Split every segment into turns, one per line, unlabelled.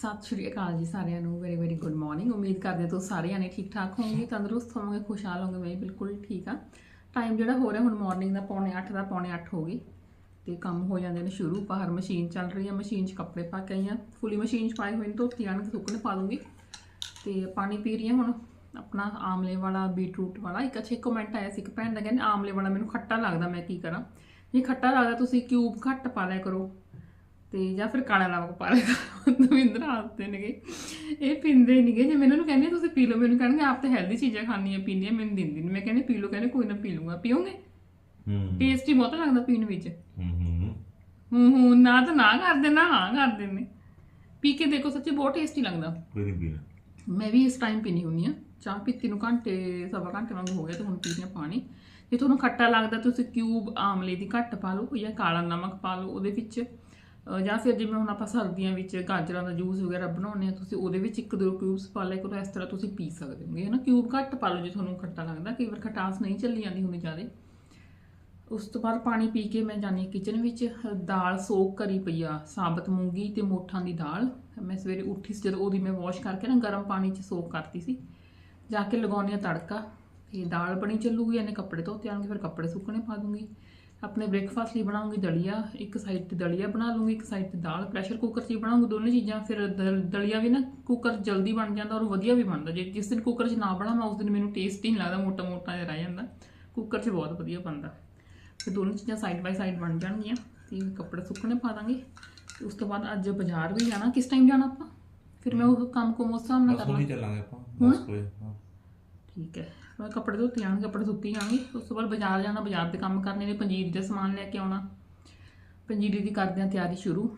ਸਤਿ ਸ਼੍ਰੀ ਅਕਾਲ ਜੀ ਸਾਰਿਆਂ ਨੂੰ ਵੈਰੀ ਵੈਰੀ ਗੁੱਡ ਮਾਰਨਿੰਗ ਉਮੀਦ ਕਰਦੇ ਹਾਂ ਤੁਸੀਂ ਸਾਰੇ ਜਾਣੇ ਠੀਕ ਠਾਕ ਹੋਵੋਗੇ, ਤੰਦਰੁਸਤ ਹੋਵੋਗੇ, ਖੁਸ਼ਹਾਲ ਹੋਵੋਗੇ, ਮੈਂ ਬਿਲਕੁਲ ਠੀਕ ਆ ਟਾਈਮ ਜਿਹੜਾ ਹੋ ਰਿਹਾ ਹੁਣ ਮਾਰਨਿੰਗ ਦਾ ਪੌਣੇ 8 ਦਾ ਪੌਣੇ 8 ਹੋ ਗਏ ਤੇ ਕੰਮ ਹੋ ਜਾਂਦੇ ਨੇ ਸ਼ੁਰੂ, ਬਾਹਰ ਮਸ਼ੀਨ ਚੱਲ ਰਹੀ ਹੈ, ਮਸ਼ੀਨ 'ਚ ਕੱਪੜੇ ਪਾ ਕੇ ਆਈਆਂ ਫੁੱਲੀ ਮਸ਼ੀਨ 'ਚ ਪਾਏ ਹੋਏ ਨੇ, ਧੋਤੀ ਆਣ ਕੇ ਸੁੱਕਣੇ ਪਾ ਦੂੰਗੀ। ਤੇ ਪਾਣੀ ਪੀ ਰਹੀ ਹਾਂ ਹੁਣ, ਆਪਣਾ ਆਮਲੇ ਵਾਲਾ, ਬੀਟਰੂਟ ਵਾਲਾ। ਇੱਕ ਅੱਛੇ ਕਮੈਂਟ ਆਇਆ ਸੀ, ਇੱਕ ਭੈਣ ਦਾ ਕਹਿੰਦੇ, ਆਮਲੇ ਵਾਲਾ ਮੈਨੂੰ ਖੱਟਾ ਲੱਗਦਾ, ਮੈਂ ਕੀ ਕਰਾਂ? ਜੇ ਖੱਟਾ ਲੱਗਦਾ ਤੁਸੀਂ ਕਿਊਬ ਘੱਟ ਪਾ ਲਿਆ ਕਰੋ। ਤੇ ਜਾਂ ਫਿਰ ਕਾਲਾ ਨਮਕ ਪਾ ਕਰੋ। ਦਵਿੰਦਰ ਹੱਸਦੇ ਨੇਗੇ। ਇਹ ਪੀਂਦੇ ਨਹੀਂਗੇ ਜੇ ਮੈਨੂੰ ਕਹਿੰਦੇ ਤੁਸੀਂ ਪੀ ਲਓ। ਮੈਨੂੰ ਕਹਿਣਗੇ ਆਪ ਤਾਂ ਹੈਲਦੀ ਚੀਜ਼ਾਂ ਖਾਣੀਆਂ ਪੀਣੀਆਂ ਮੈਨੂੰ ਦਿੰਦੀ ਨਹੀਂ ਮੈਂ ਕਹਿੰਦੀ ਪੀ ਲਓ ਕਹਿੰਦੇ ਕੋਈ ਨਾ ਪੀ ਲੂੰਗਾ ਪੀਓਗੇ?
ਹੂੰ।
ਟੇਸਟੀ ਬਹੁਤ ਲੱਗਦਾ ਪੀਣ ਵਿੱਚ।
ਹੂੰ ਹੂੰ।
ਹੂੰ ਹੂੰ। ਨਾ ਤਾਂ ਨਾ ਕਰਦੇ ਨਾ ਹਾਂ ਕਰਦੇ ਨੇ ਪੀ ਕੇ ਦੇਖੋ ਸੱਚੀ ਬਹੁਤ ਟੇਸਟੀ ਲੱਗਦਾ।
ਕੋਈ ਨਹੀਂ ਪੀਣਾ।
ਮੈਂ ਵੀ ਇਸ ਟਾਈਮ ਪੀਣੀ ਹੁੰਨੀ ਆ। ਚਾਹ ਪੀਤੀ ਨੂੰ ਘੰਟੇ ਸਵਾ ਘੰਟੇ ਵਾਂਗੂ ਹੋ ਗਿਆ ਤੇ ਹੁਣ ਪੀ ਰਹੀ ਹਾਂ ਪਾਣੀ। ਜੇ ਤੁਹਾਨੂੰ ਖੱਟਾ ਲੱਗਦਾ ਤੁਸੀਂ ਕਿਊਬ ਆਮਲੇ ਦੀ ਘੱਟ ਪਾ ਲਓ ਜਾਂ ਕਾਲਾ ਨਮਕ ਪਾ ਲਓ ਉਹਦੇ ਵਿੱਚ। ਜਾਂ ਫਿਰ ਜਿਵੇਂ ਹੁਣ ਆਪਾਂ ਸਰਦੀਆਂ ਵਿੱਚ ਗਾਜਰਾਂ ਦਾ ਜੂਸ ਵਗੈਰਾ ਬਣਾਉਂਦੇ ਆ ਤੁਸੀਂ ਉਹਦੇ ਵਿੱਚ ਇੱਕ ਦੋ ਕਿਊਬਸ ਪਾ ਲਿਆ ਕਰੋ, ਇਸ ਤਰ੍ਹਾਂ ਤੁਸੀਂ ਪੀ ਸਕਦੇ ਹੋਗੇ ਹੈ ਨਾ ਕਿਊਬ ਘੱਟ ਪਾ ਲਓ ਜੇ ਤੁਹਾਨੂੰ ਖੱਟਾ ਲੱਗਦਾ, ਕਈ ਵਾਰ ਖਟਾਸ ਨਹੀਂ ਚੱਲੀ ਜਾਂਦੀ ਹੁੰਦੀ ਜ਼ਿਆਦਾ। ਉਸ ਤੋਂ ਬਾਅਦ ਪਾਣੀ ਪੀ ਕੇ ਮੈਂ ਜਾਨੀ ਕਿਚਨ ਵਿੱਚ, ਦਾਲ ਸੋਕ ਕਰੀ ਪਈ ਆ, ਸਾਬਤ ਮੂੰਗੀ ਤੇ ਮੋਠਾਂ ਦੀ ਦਾਲ। ਮੈਂ ਸਵੇਰੇ ਉੱਠੀ ਸੀ, ਜਦੋਂ ਉਹਦੀ ਮੈਂ ਵਾਸ਼ ਕਰਕੇ ਨਾ ਗਰਮ ਪਾਣੀ 'ਚ ਸੋਕ ਕਰਤੀ ਸੀ। ਜਾ ਕੇ ਲਗਾਉਣੀ ਆ ਤੜਕਾ ਤੇ ਦਾਲ ਬਣੀ ਚੱਲੂਗੀ, ਇਹਨੇ ਕੱਪੜੇ ਧੋਤੇ ਆਣਗੇ ਫਿਰ ਕੱਪੜੇ ਸੁੱਕਣੇ ਪਾ ਦੂੰਗੀ। ਆਪਣੇ ਬ੍ਰੇਕਫਾਸਟ ਲਈ ਬਣਾਉਂਗੀ ਦਲੀਆ ਇੱਕ ਸਾਈਡ ਤੇ ਦਲੀਆ ਬਣਾ ਲੂੰਗੀ ਇੱਕ ਸਾਈਡ ਤੇ ਦਾਲ ਪ੍ਰੈਸ਼ਰ ਕੁੱਕਰ 'ਚ ਹੀ ਬਣਾਉਂਗੀ ਦੋਨੇ ਚੀਜ਼ਾਂ ਫਿਰ ਦਲ- ਦਲੀਆ ਵੀ ਨਾ ਕੁੱਕਰ 'ਚ ਜਲਦੀ ਬਣ ਜਾਂਦਾ ਔਰ ਵਧੀਆ ਵੀ ਬਣਦਾ ਜੇ ਜਿਸ ਦਿਨ ਕੁੱਕਰ 'ਚ ਨਾ ਬਣਾਵਾਂ ਉਸ ਦਿਨ ਮੈਨੂੰ ਟੇਸਟ ਹੀ ਨਹੀਂ ਲੱਗਦਾ ਮੋਟਾ ਮੋਟਾ ਜਿਹਾ ਰਹਿ ਜਾਂਦਾ ਕੁੱਕਰ 'ਚ ਬਹੁਤ ਵਧੀਆ ਬਣਦਾ। ਤੇ ਦੋਨੋਂ ਚੀਜ਼ਾਂ ਸਾਈਡ ਬਾਈ ਸਾਈਡ ਬਣ ਜਾਣਗੀਆਂ ਤੇ ਕੱਪੜੇ ਸੁੱਕਣੇ ਪਾ ਦਾਂਗੇ ਤੇ ਉਸ ਤੋਂ ਬਾਅਦ ਅੱਜ ਬਾਜ਼ਾਰ ਵੀ ਜਾਣਾ ਕਿਸ ਟਾਈਮ ਜਾਣਾ ਆਪਾਂ? ਫਿਰ ਮੈਂ ਉਹ ਕੰਮ ਕੋ ਉਸ ਹਿਸਾਬ ਨਾਲ
ਬਸ
ਕਰ
ਉਹੀ
ਲਾਂ।
ਚੱਲਾਂਗੇ ਆਪਾਂ
ਹੁਣ?
10 ਵਜੇ ਹਾਂ।
ਠੀਕ ਹੈ। ਮੈਂ ਕੱਪੜੇ ਧੋਤੇ ਜਾਣਗੇ ਕੱਪੜੇ ਸੁੱਕੀ ਜਾਣਗੇ। ਉਸ ਤੋਂ ਬਾਅਦ ਬਾਜ਼ਾਰ ਜਾਣਾ, ਬਾਜ਼ਾਰ ਦੇ ਕੰਮ ਕਰਨੇ ਨੇ, ਪੰਜੀਰੀ ਦਾ ਸਮਾਨ ਲੈ ਕੇ ਆਉਣਾ। ਪੰਜੀਰੀ ਦੀ ਕਰਦੇ ਹਾਂ ਤਿਆਰੀ ਸ਼ੁਰੂ।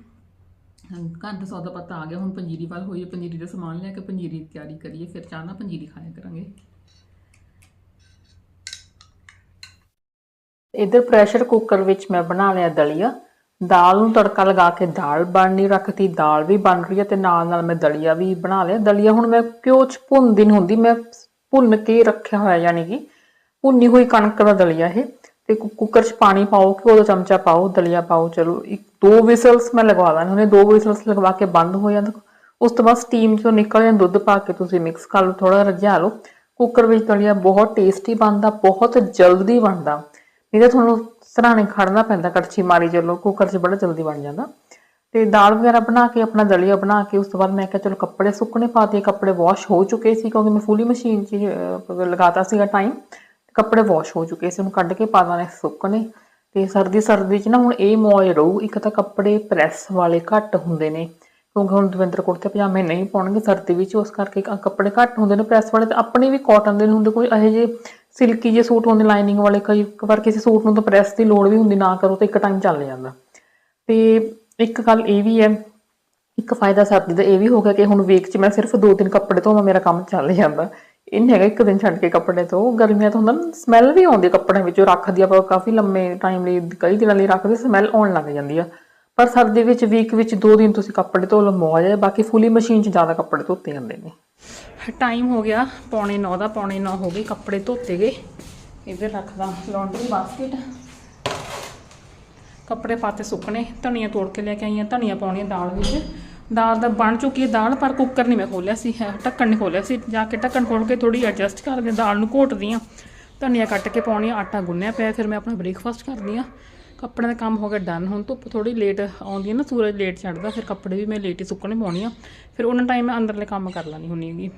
ਘਰ ਦਾ ਸੌਦਾ ਪੱਤਾ ਆ ਗਿਆ, ਹੁਣ ਪੰਜੀਰੀ ਵੱਲ ਹੋਈਏ, ਪੰਜੀਰੀ ਦਾ ਸਮਾਨ ਲੈ ਕੇ ਪੰਜੀਰੀ ਦੀ ਤਿਆਰੀ ਕਰੀਏ, ਫਿਰ ਚਾਹ ਨਾਲ ਪੰਜੀਰੀ ਖਾਇਆ ਕਰਾਂਗੇ।
ਇਧਰ ਪ੍ਰੈਸ਼ਰ ਕੁੱਕਰ ਵਿੱਚ ਮੈਂ ਬਣਾ ਲਿਆ ਦਲੀਆ। ਦਾਲ ਨੂੰ ਤੜਕਾ ਲਗਾ ਕੇ ਦਾਲ ਬਣਨੀ ਰੱਖਤੀ ਦਾਲ ਵੀ ਬਣ ਰਹੀ ਹੈ ਤੇ ਨਾਲ ਨਾਲ ਮੈਂ ਦਲੀਆ ਵੀ ਬਣਾ ਲਿਆ। ਦਲੀਆ ਹੁਣ ਮੈਂ ਘਿਓ ਚ ਭੁੰਨਦੀ ਨਹੀਂ ਹੁੰਦੀ, ਮੈਂ ਭੁੰਨ ਕੇ ਰੱਖਿਆ ਹੋਇਆ ਯਾਨੀ ਕਿ ਭੁੰਨੀ ਹੋਈ ਕਣਕ ਦਾ ਦਲੀਆ ਇਹ ਤੇ ਕੁੱਕਰ ਚ ਪਾਣੀ ਪਾਓ ਘਿਓ ਦਾ ਚਮਚਾ ਪਾਓ, ਦਲੀਆ ਪਾਓ, ਚਲੋ, ਇੱਕ ਦੋ ਵਿਸਲਸ ਮੈਂ ਲਗਵਾ ਦਾਂ ਉਹਨੇ ਦੋ ਵਿਸਲਸ ਲਗਵਾ ਕੇ ਬੰਦ ਹੋ ਜਾਂਦਾ। ਉਸ ਤੋਂ ਬਾਅਦ ਸਟੀਮ ਚੋਂ ਨਿਕਲ ਜਾਂ ਦੁੱਧ ਪਾ ਕੇ ਤੁਸੀਂ ਮਿਕਸ ਕਰ ਲਓ ਥੋੜਾ ਰਝਾ ਲਓ। ਕੁੱਕਰ ਵਿੱਚ ਦਲੀਆ ਬਹੁਤ ਟੇਸਟੀ ਬਣਦਾ, ਬਹੁਤ ਜਲਦੀ ਬਣਦਾ। ਨਹੀਂ ਤਾਂ ਤੁਹਾਨੂੰ ਸਰਾਣੇ ਖੜਨਾ ਪੈਂਦਾ, ਕੜਛੀ ਮਾਰੀ ਚੱਲੋ, ਕੁੱਕਰ 'ਚ ਬੜਾ ਜਲਦੀ ਬਣ ਜਾਂਦਾ। ਤੇ ਦਾਲ ਵਗੈਰਾ ਬਣਾ ਕੇ, ਆਪਣਾ ਦਲੀਆ ਬਣਾ ਕੇ, ਉਸ ਤੋਂ ਬਾਅਦ ਮੈਂ ਕਿਹਾ ਚਲੋ ਕੱਪੜੇ ਸੁੱਕਣੇ ਪਾ ਪਾਤੇ ਕੱਪੜੇ ਵਾਸ਼ ਹੋ ਚੁੱਕੇ ਸੀ ਕਿਉਂਕਿ ਮੈਂ ਫੁੱਲੀ ਮਸ਼ੀਨ 'ਚ ਲਗਾਤਾ ਸੀਗਾ ਟਾਈਮ ਕੱਪੜੇ ਵਾਸ਼ ਹੋ ਚੁੱਕੇ ਸੀ ਉਹਨੂੰ ਕੱਢ ਕੇ ਪਾ ਦਾਣੇ ਸੁੱਕਣੇ। ਤੇ ਸਰਦੀ ਸਰਦੀ 'ਚ ਨਾ ਹੁਣ ਇਹ ਮੌਜ ਰਹੂ, ਇੱਕ ਤਾਂ ਕੱਪੜੇ ਪ੍ਰੈਸ ਵਾਲੇ ਘੱਟ ਹੁੰਦੇ ਨੇ, ਕਿਉਂਕਿ ਹੁਣ ਦਵਿੰਦਰ ਕੁੜਤੇ ਪਜਾਮੇ ਨਹੀਂ ਪਾਉਣਗੇ ਸਰਦੀ ਵਿੱਚ, ਉਸ ਕਰਕੇ ਕੱਪੜੇ ਘੱਟ ਹੁੰਦੇ ਨੇ ਪ੍ਰੈਸ ਵਾਲੇ, ਤੇ ਆਪਣੇ ਵੀ ਕਾਟਨ ਦੇ ਨਹੀਂ ਹੁੰਦੇ, ਕੋਈ ਇਹੋ ਜਿਹੇ ਸਿਲਕੀ ਜਿਹੇ ਸੂਟ ਹੁੰਦੇ ਲਾਈਨਿੰਗ ਵਾਲੇ, ਕਈ ਵਾਰ ਕਿਸੇ ਸੂਟ ਨੂੰ ਤਾਂ ਪ੍ਰੈਸ ਦੀ ਲੋੜ ਵੀ ਹੁੰਦੀ, ਨਾ ਕਰੋ ਤਾਂ ਇੱਕ ਟਾਈਮ ਚੱਲ ਜਾਂਦਾ। ਤੇ ਇੱਕ ਗੱਲ ਇਹ ਵੀ ਹੈ, ਇੱਕ ਫਾਇਦਾ ਸਰਦੀ ਦਾ ਇਹ ਵੀ ਹੋ ਗਿਆ ਕਿ ਹੁਣ ਵੀਕ 'ਚ ਮੈਂ ਸਿਰਫ ਦੋ ਦਿਨ ਕੱਪੜੇ ਧੋਵਾਂ ਮੇਰਾ ਕੰਮ ਚੱਲ ਜਾਂਦਾ। ਇਹ ਨਹੀਂ ਹੈਗਾ ਇੱਕ ਦਿਨ ਛੱਡ ਕੇ ਕੱਪੜੇ ਧੋ, ਗਰਮੀਆਂ ਤੋਂ ਹੁੰਦਾ ਸਮੈਲ ਵੀ ਆਉਂਦੀ ਕੱਪੜਿਆਂ ਵਿੱਚੋਂ, ਰੱਖਦੀ ਆਪਾਂ ਕਾਫੀ ਲੰਮੇ ਟਾਈਮ ਲਈ, ਕਈ ਦਿਨਾਂ ਲਈ ਰੱਖਦੇ ਸਮੈਲ ਆਉਣ ਲੱਗ ਜਾਂਦੀ ਆ। ਪਰ ਸਰਦੀ ਵਿੱਚ ਵੀਕ ਵਿੱਚ ਦੋ ਦਿਨ ਤੁਸੀਂ ਕੱਪੜੇ ਧੋ ਲਓ, ਮੌਜ ਹੈ ਬਾਕੀ ਫੁੱਲੀ ਮਸ਼ੀਨ 'ਚ ਜ਼ਿਆਦਾ ਕੱਪੜੇ ਧੋਤੇ ਜਾਂਦੇ ਨੇ।
ਟਾਈਮ ਹੋ ਗਿਆ, ਪੌਣੇ 9 ਦਾ, ਪੌਣੇ 9 ਹੋ ਗਏ ਕੱਪੜੇ ਧੋਤੇ ਗਏ। ਇੱਧਰ ਰੱਖਦਾ ਲਾਂਡਰੀ ਬਾਸਕਟ ਕੱਪੜੇ ਪਾਤੇ ਸੁੱਕਣੇ, ਧਨੀਆ ਤੋੜ ਕੇ ਲੈ ਕੇ ਆਈਆਂ, ਧਨੀਆ ਪਾਉਣੀ ਦਾਲ ਵਿੱਚ। ਦਾਲ ਦਾ ਬਣ ਚੁੱਕੀ ਹੈ ਦਾਲ, ਪਰ ਕੁੱਕਰ ਨਹੀਂ ਮੈਂ ਖੋਲਿਆ ਸੀ, ਹੈ, ਢੱਕਣ ਨਹੀਂ ਖੋਲਿਆ ਸੀ। ਜਾ ਕੇ ਢੱਕਣ ਖੋਲ ਕੇ ਥੋੜੀ ਐਡਜਸਟ ਕਰਦੇ ਦਾਲ ਨੂੰ ਘੋਟਦੀ ਆ ਧਨੀਆ ਕੱਟ ਕੇ ਪਾਉਣੀ ਆ, ਆਟਾ ਗੁੰਨਿਆ ਪਿਆ, ਫਿਰ ਮੈਂ ਆਪਣਾ ਬ੍ਰੇਕਫਾਸਟ ਕਰਦੀ ਆ ਕੱਪੜਿਆਂ ਦਾ ਕੰਮ ਹੋ ਗਿਆ ਡਨ ਹੁਣ ਧੁੱਪ ਥੋੜੀ ਲੇਟ ਆਉਂਦੀ ਹੈ ਨਾ, ਸੂਰਜ ਲੇਟ ਚੜਦਾ ਫਿਰ ਕੱਪੜੇ ਵੀ ਮੈਂ ਲੇਟ ਹੀ ਸੁੱਕਣੇ ਪਾਉਣੀ ਆ। ਫਿਰ ਉਹਨਾਂ ਟਾਈਮ ਮੈਂ ਅੰਦਰਲੇ ਕੰਮ ਕਰ ਲੈਣੀ ਹੁੰਨੀ ਹੈਗੀ।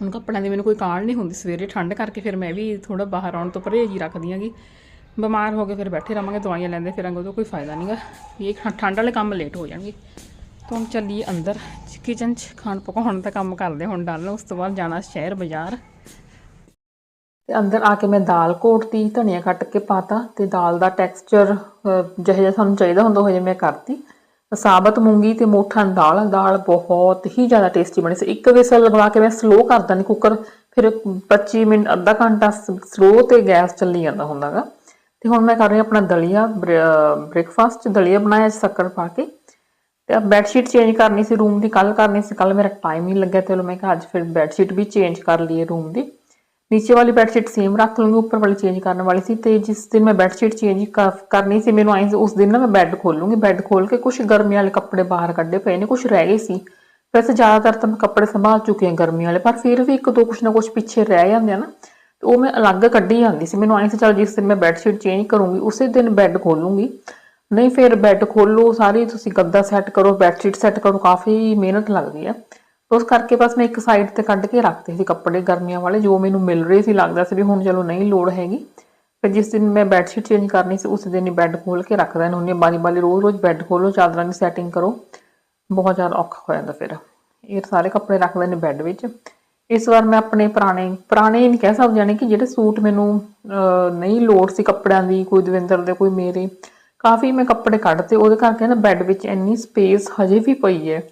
ਹੁਣ ਕੱਪੜਿਆਂ ਦੀ ਮੈਨੂੰ ਕੋਈ ਕਾਲ ਨਹੀਂ ਹੁੰਦੀ, ਸਵੇਰੇ ਠੰਡ ਕਰਕੇ ਫਿਰ ਮੈਂ ਵੀ ਥੋੜਾ ਬਾਹਰ ਆਉਣ ਤੋਂ ਪਰਹੇਜ਼ ਹੀ ਰੱਖਦੀ ਹਾਂਗੀ। ਬਿਮਾਰ ਹੋ ਕੇ ਫਿਰ ਬੈਠੇ ਰਵਾਂਗੇ ਦਵਾਈਆਂ ਲੈਂਦੇ ਫਿਰਾਂਗੇ, ਉਹਦਾ ਕੋਈ ਫਾਇਦਾ ਨਹੀਂਗਾ ਇਹ ਠ- ਠੰਡ ਵਾਲੇ ਕੰਮ ਲੇਟ ਹੋ ਜਾਣਗੇ। ਤਾਂ ਹੁਣ ਚੱਲੀਏ ਅੰਦਰ। ਕਿਚਨ 'ਚ ਖਾਣ ਪਕਾਉਣ ਦਾ ਕੰਮ ਕਰਦੇ ਹੁਣ ਡਨ ਉਸ ਤੋਂ ਬਾਅਦ ਜਾਣਾ ਸ਼ਹਿਰ ਬਾਜ਼ਾਰ।
ਤੇ ਅੰਦਰ ਆ ਕੇ ਮੈਂ ਦਾਲ ਘੋਟਤੀ, ਧਨੀਆ ਕੱਟ ਕੇ ਪਾਤਾ ਤੇ ਦਾਲ ਦਾ ਟੈਕਸਚਰ ਜਿਹੋ ਜਿਹਾ ਸਾਨੂੰ ਚਾਹੀਦਾ ਹੁੰਦਾ, ਉਹ ਜਿਹਾ ਮੈਂ ਕਰਤੀ। ਸਾਬਤ ਮੂੰਗੀ ਤੇ ਮੋਠਾਂ ਦਾਲ ਦਾਲ ਬਹੁਤ ਹੀ ਜ਼ਿਆਦਾ ਟੇਸਟੀ ਬਣੀ ਸੀ। ਇੱਕ ਵਿਸਲ ਲਗਾ ਕੇ ਮੈਂ ਸਲੋ ਕਰ ਦਿੰਦੀ ਕੁੱਕਰ ਫਿਰ 25 ਮਿੰਟ, ਅੱਧਾ ਘੰਟਾ ਸਲੋ ਤੇ ਗੈਸ ਚੱਲੀ ਜਾਂਦਾ ਹੁੰਦਾਗਾ। ਤੇ ਹੁਣ ਮੈਂ ਕਰ ਰਹੀ ਆਪਣਾ ਦਲੀਆ ਬ੍ਰੇਕਫਾਸਟ ਦਲੀਆ ਬਣਾਇਆ ਸ਼ੱਕਰ ਪਾ ਕੇ। ਤੇ ਬੈੱਡ ਸ਼ੀਟ ਚੇਂਜ ਕਰਨੀ ਸੀ ਰੂਮ ਦੀ ਕੱਲ ਕਰਨੀ ਸੀ ਕੱਲ ਮੇਰਾ ਟਾਈਮ ਨਹੀਂ ਲੱਗਿਆ, ਤੇ ਮੈਂ ਕਿਹਾ ਅੱਜ ਫਿਰ ਬੈੱਡ ਸ਼ੀਟ ਵੀ ਚੇਂਜ ਕਰ ਲਈਏ ਰੂਮ ਦੀ। ਨੀਚੇ ਵਾਲੀ ਬੈੱਡ ਸ਼ੀਟ ਸੇਮ ਰੱਖ ਲੂੰਗੀ, ਉੱਪਰ ਵਾਲੀ ਚੇਂਜ ਕਰਨ ਵਾਲੀ ਸੀ, ਤੇ ਜਿਸ ਦਿਨ ਮੈਂ ਬੈੱਡ ਸ਼ੀਟ ਚੇਂਜ ਕਰਨੀ ਸੀ, ਮੈਨੂੰ ਆਈ ਸੀ, ਉਸ ਦਿਨ ਨਾ ਮੈਂ ਬੈੱਡ ਖੋਲੂੰਗੀ ਬੈੱਡ ਖੋਲ ਕੇ ਕੁਝ ਗਰਮੀ ਵਾਲੇ ਕੱਪੜੇ ਬਾਹਰ ਕੱਢੇ ਪਏ ਨੇ ਕੁਝ ਰਹਿ ਗਏ ਸੀ।
ਵੈਸੇ ਜ਼ਿਆਦਾਤਰ ਤਾਂ ਮੈਂ ਕੱਪੜੇ ਸੰਭਾਲ ਚੁੱਕੀ ਹਾਂ ਗਰਮੀ ਵਾਲੇ, ਪਰ ਫਿਰ ਵੀ ਇੱਕ ਦੋ ਕੁਛ ਨਾ ਕੁਛ ਪਿੱਛੇ ਰਹਿ ਜਾਂਦੇ ਆ ਨਾ। ਉਹ ਮੈਂ ਅਲੱਗ ਕੱਢੀ ਜਾਂਦੀ ਸੀ। ਮੈਨੂੰ ਆਈ ਸੀ, ਚੱਲ ਜਿਸ ਦਿਨ ਮੈਂ ਬੈੱਡ ਸ਼ੀਟ ਚੇਂਜ ਕਰੂੰਗੀ, ਉਸੇ ਦਿਨ ਬੈੱਡ ਖੋਲੂੰਗੀ। ਨਹੀਂ, ਫਿਰ ਬੈੱਡ ਖੋਲੋ ਸਾਰੀ ਤੁਸੀਂ ਗੱਦਾ ਸੈੱਟ ਕਰੋ ਬੈੱਡ ਸ਼ੀਟ ਸੈੱਟ ਕਰੋ, ਕਾਫੀ ਮਿਹਨਤ ਲੱਗਦੀ ਹੈ। ਉਸ ਕਰਕੇ ਬਸ ਮੈਂ ਇੱਕ ਸਾਈਡ ਤੇ ਕੱਢ ਕੇ ਰੱਖਦੇ ਸੀ ਕੱਪੜੇ ਗਰਮੀਆਂ ਵਾਲੇ, ਜੋ ਮੈਨੂੰ ਮਿਲ ਰਹੇ ਸੀ, ਲੱਗਦਾ ਸੀ ਵੀ ਹੁਣ ਚਲੋ ਨਹੀਂ ਲੋੜ ਹੈਗੀ। ਫਿਰ ਜਿਸ ਦਿਨ ਮੈਂ ਬੈੱਡ ਸ਼ੀਟ ਚੇਂਜ ਕਰਨੀ ਸੀ, ਉਸ ਦਿਨ ਹੀ ਬੈੱਡ ਖੋਲ ਕੇ ਰੱਖ ਦੇਣਾ ਹੁੰਦੀ ਬਾਰੀ ਬਾਰੀ ਰੋਜ਼ ਰੋਜ਼ ਬੈੱਡ ਖੋਲੋ ਚਾਦਰਾਂ ਦੀ ਸੈਟਿੰਗ ਕਰੋ। ਬਹੁਤ ਜ਼ਿਆਦਾ ਔਖਾ ਹੋ ਜਾਂਦਾ ਫਿਰ। ਇਹ ਸਾਰੇ ਕੱਪੜੇ ਰੱਖਦੇ ਨੇ ਬੈੱਡ ਵਿੱਚ। ਇਸ ਵਾਰ ਮੈਂ ਆਪਣੇ ਪੁਰਾਣੇ ਪੁਰਾਣੇ ਨਹੀਂ ਕਹਿ ਸਕਦੇ ਯਾਨੀ ਕਿ ਜਿਹੜੇ ਸੂਟ ਮੈਨੂੰ ਨਹੀਂ ਲੋੜ ਸੀ ਕੱਪੜਿਆਂ ਦੀ, ਕੋਈ ਦਵਿੰਦਰ ਦੇ, ਕੋਈ ਮੇਰੇ। ਕਾਫੀ ਮੈਂ ਕੱਪੜੇ ਕੱਢਤੇ, ਉਹਦੇ ਕਰਕੇ ਨਾ ਬੈੱਡ ਵਿੱਚ ਇੰਨੀ ਸਪੇਸ ਹਜੇ ਵੀ ਪਈ ਹੈ।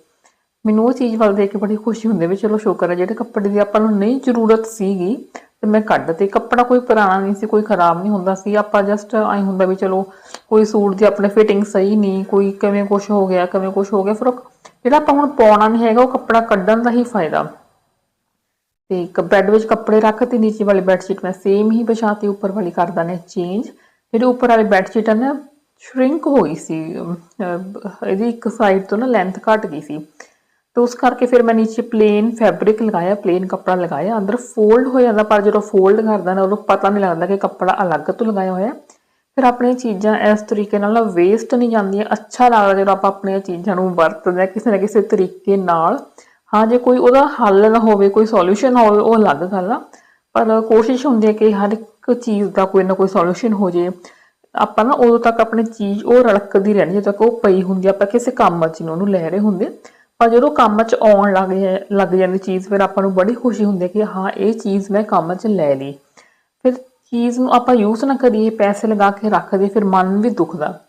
ਮੈਨੂੰ ਉਹ ਚੀਜ਼ ਵੱਲ ਦੇਖ ਕੇ ਬੜੀ ਖੁਸ਼ੀ ਹੁੰਦੀ ਵੀ ਚਲੋ ਸ਼ੁਕਰ ਹੈ, ਜਿਹੜੇ ਕੱਪੜੇ ਦੀ ਆਪਾਂ ਨੂੰ ਨਹੀਂ ਜ਼ਰੂਰਤ ਸੀਗੀ, ਤੇ ਮੈਂ ਕੱਢ ਤੇ। ਕੱਪੜਾ ਕੋਈ ਪੁਰਾਣਾ ਨਹੀਂ ਸੀ, ਕੋਈ ਖਰਾਬ ਨਹੀਂ ਹੁੰਦਾ ਸੀ। ਆਪਾਂ ਜਸਟ ਐਂ ਹੁੰਦਾ ਵੀ ਚਲੋ ਕੋਈ ਸੂਟ ਦੀ ਆਪਣੇ ਫਿਟਿੰਗ ਸਹੀ ਨਹੀਂ, ਕੋਈ ਕਿਵੇਂ ਕੁਝ ਹੋ ਗਿਆ, ਕਿਵੇਂ ਕੁਝ ਹੋ ਗਿਆ, ਫਿਰ ਉਹ ਜਿਹੜਾ ਆਪਾਂ ਹੁਣ ਪਾਉਣਾ ਨਹੀਂ ਹੈਗਾ, ਉਹ ਕੱਪੜਾ ਕੱਢਣ ਦਾ ਹੀ ਫਾਇਦਾ। ਤੇ ਇੱਕ ਬੈੱਡ ਵਿੱਚ ਕੱਪੜੇ ਰੱਖ ਤੇ ਨੀਚੇ ਵਾਲੀ ਬੈੱਡਸ਼ੀਟ ਮੈਂ ਸੇਮ ਹੀ ਵਿਛਾਤੀ, ਉੱਪਰ ਵਾਲੀ ਕਰ ਦਾਨੇ ਚੇਂਜ ਜਿਹੜੀ ਉੱਪਰ ਵਾਲੀ ਬੈੱਡਸ਼ੀਟ ਹੈ ਨਾ ਸ਼ਰਿੰਕ ਹੋਈ ਸੀ ਇਹਦੀ ਇੱਕ ਸਾਈਡ ਤੋਂ ਨਾ ਲੈਂਥ ਘਟ ਗਈ ਸੀ। ਤੇ ਉਸ ਕਰਕੇ ਫਿਰ ਮੈਂ ਨੀਚੇ ਪਲੇਨ ਫੈਬਰਿਕ ਲਗਾਇਆ ਪਲੇਨ ਕੱਪੜਾ ਲਗਾਇਆ। ਅੰਦਰ ਫੋਲਡ ਹੋ ਜਾਂਦਾ, ਪਰ ਜਦੋਂ ਫੋਲਡ ਕਰਦਾ ਨਾ ਉਹਨੂੰ ਪਤਾ ਨਹੀਂ ਲੱਗਦਾ ਕਿ ਕੱਪੜਾ ਅਲੱਗ ਤੋਂ ਲਗਾਇਆ ਹੋਇਆ। ਫਿਰ ਆਪਣੀਆਂ ਚੀਜ਼ਾਂ ਇਸ ਤਰੀਕੇ ਨਾਲ ਵੇਸਟ ਨਹੀਂ ਜਾਂਦੀਆਂ। ਅੱਛਾ ਲੱਗਦਾ ਜਦੋਂ ਆਪਾਂ ਆਪਣੀਆਂ ਚੀਜ਼ਾਂ ਨੂੰ ਵਰਤਦੇ ਹਾਂ, ਕਿਸੇ ਨਾ ਕਿਸੇ ਤਰੀਕੇ ਨਾਲ। ਹਾਂ, ਜੇ ਕੋਈ ਉਹਦਾ ਹੱਲ ਨਾ ਹੋਵੇ, ਕੋਈ ਸੋਲੂਸ਼ਨ ਹੋਵੇ, ਉਹ ਅਲੱਗ ਗੱਲ ਆ। ਪਰ ਕੋਸ਼ਿਸ਼ ਹੁੰਦੀ ਹੈ ਕਿ ਹਰ ਇੱਕ ਚੀਜ਼ ਦਾ ਕੋਈ ਨਾ ਕੋਈ ਸੋਲੂਸ਼ਨ ਹੋ ਜੇ। ਆਪਾਂ ਨਾ ਉਦੋਂ ਤੱਕ ਆਪਣੀ ਚੀਜ਼ ਉਹ ਰੜਕਦੀ ਰਹਿਣੀ ਜਦੋਂ ਤੱਕ ਉਹ ਪਈ ਹੁੰਦੀ ਆਪਾਂ ਕਿਸੇ ਕੰਮ 'ਚ ਨਹੀਂ ਉਹਨੂੰ ਲੈ ਰਹੇ ਹੁੰਦੇ। ਪਰ ਜਦੋਂ ਕੰਮ 'ਚ ਆਉਣ ਲੱਗ ਜਾ- ਲੱਗ ਜਾਂਦੀ ਚੀਜ਼, ਫਿਰ ਆਪਾਂ ਨੂੰ ਬੜੀ ਖੁਸ਼ੀ ਹੁੰਦੀ ਹੈ ਕਿ ਹਾਂ, ਇਹ ਚੀਜ਼ ਮੈਂ ਕੰਮ 'ਚ ਲੈ ਲਈ। ਫਿਰ ਚੀਜ਼ ਨੂੰ ਆਪਾਂ ਯੂਜ਼ ਨਾ ਕਰੀਏ, ਪੈਸੇ ਲਗਾ ਕੇ ਰੱਖ ਦਈਏ ਫਿਰ ਮਨ ਵੀ ਦੁਖਦਾ।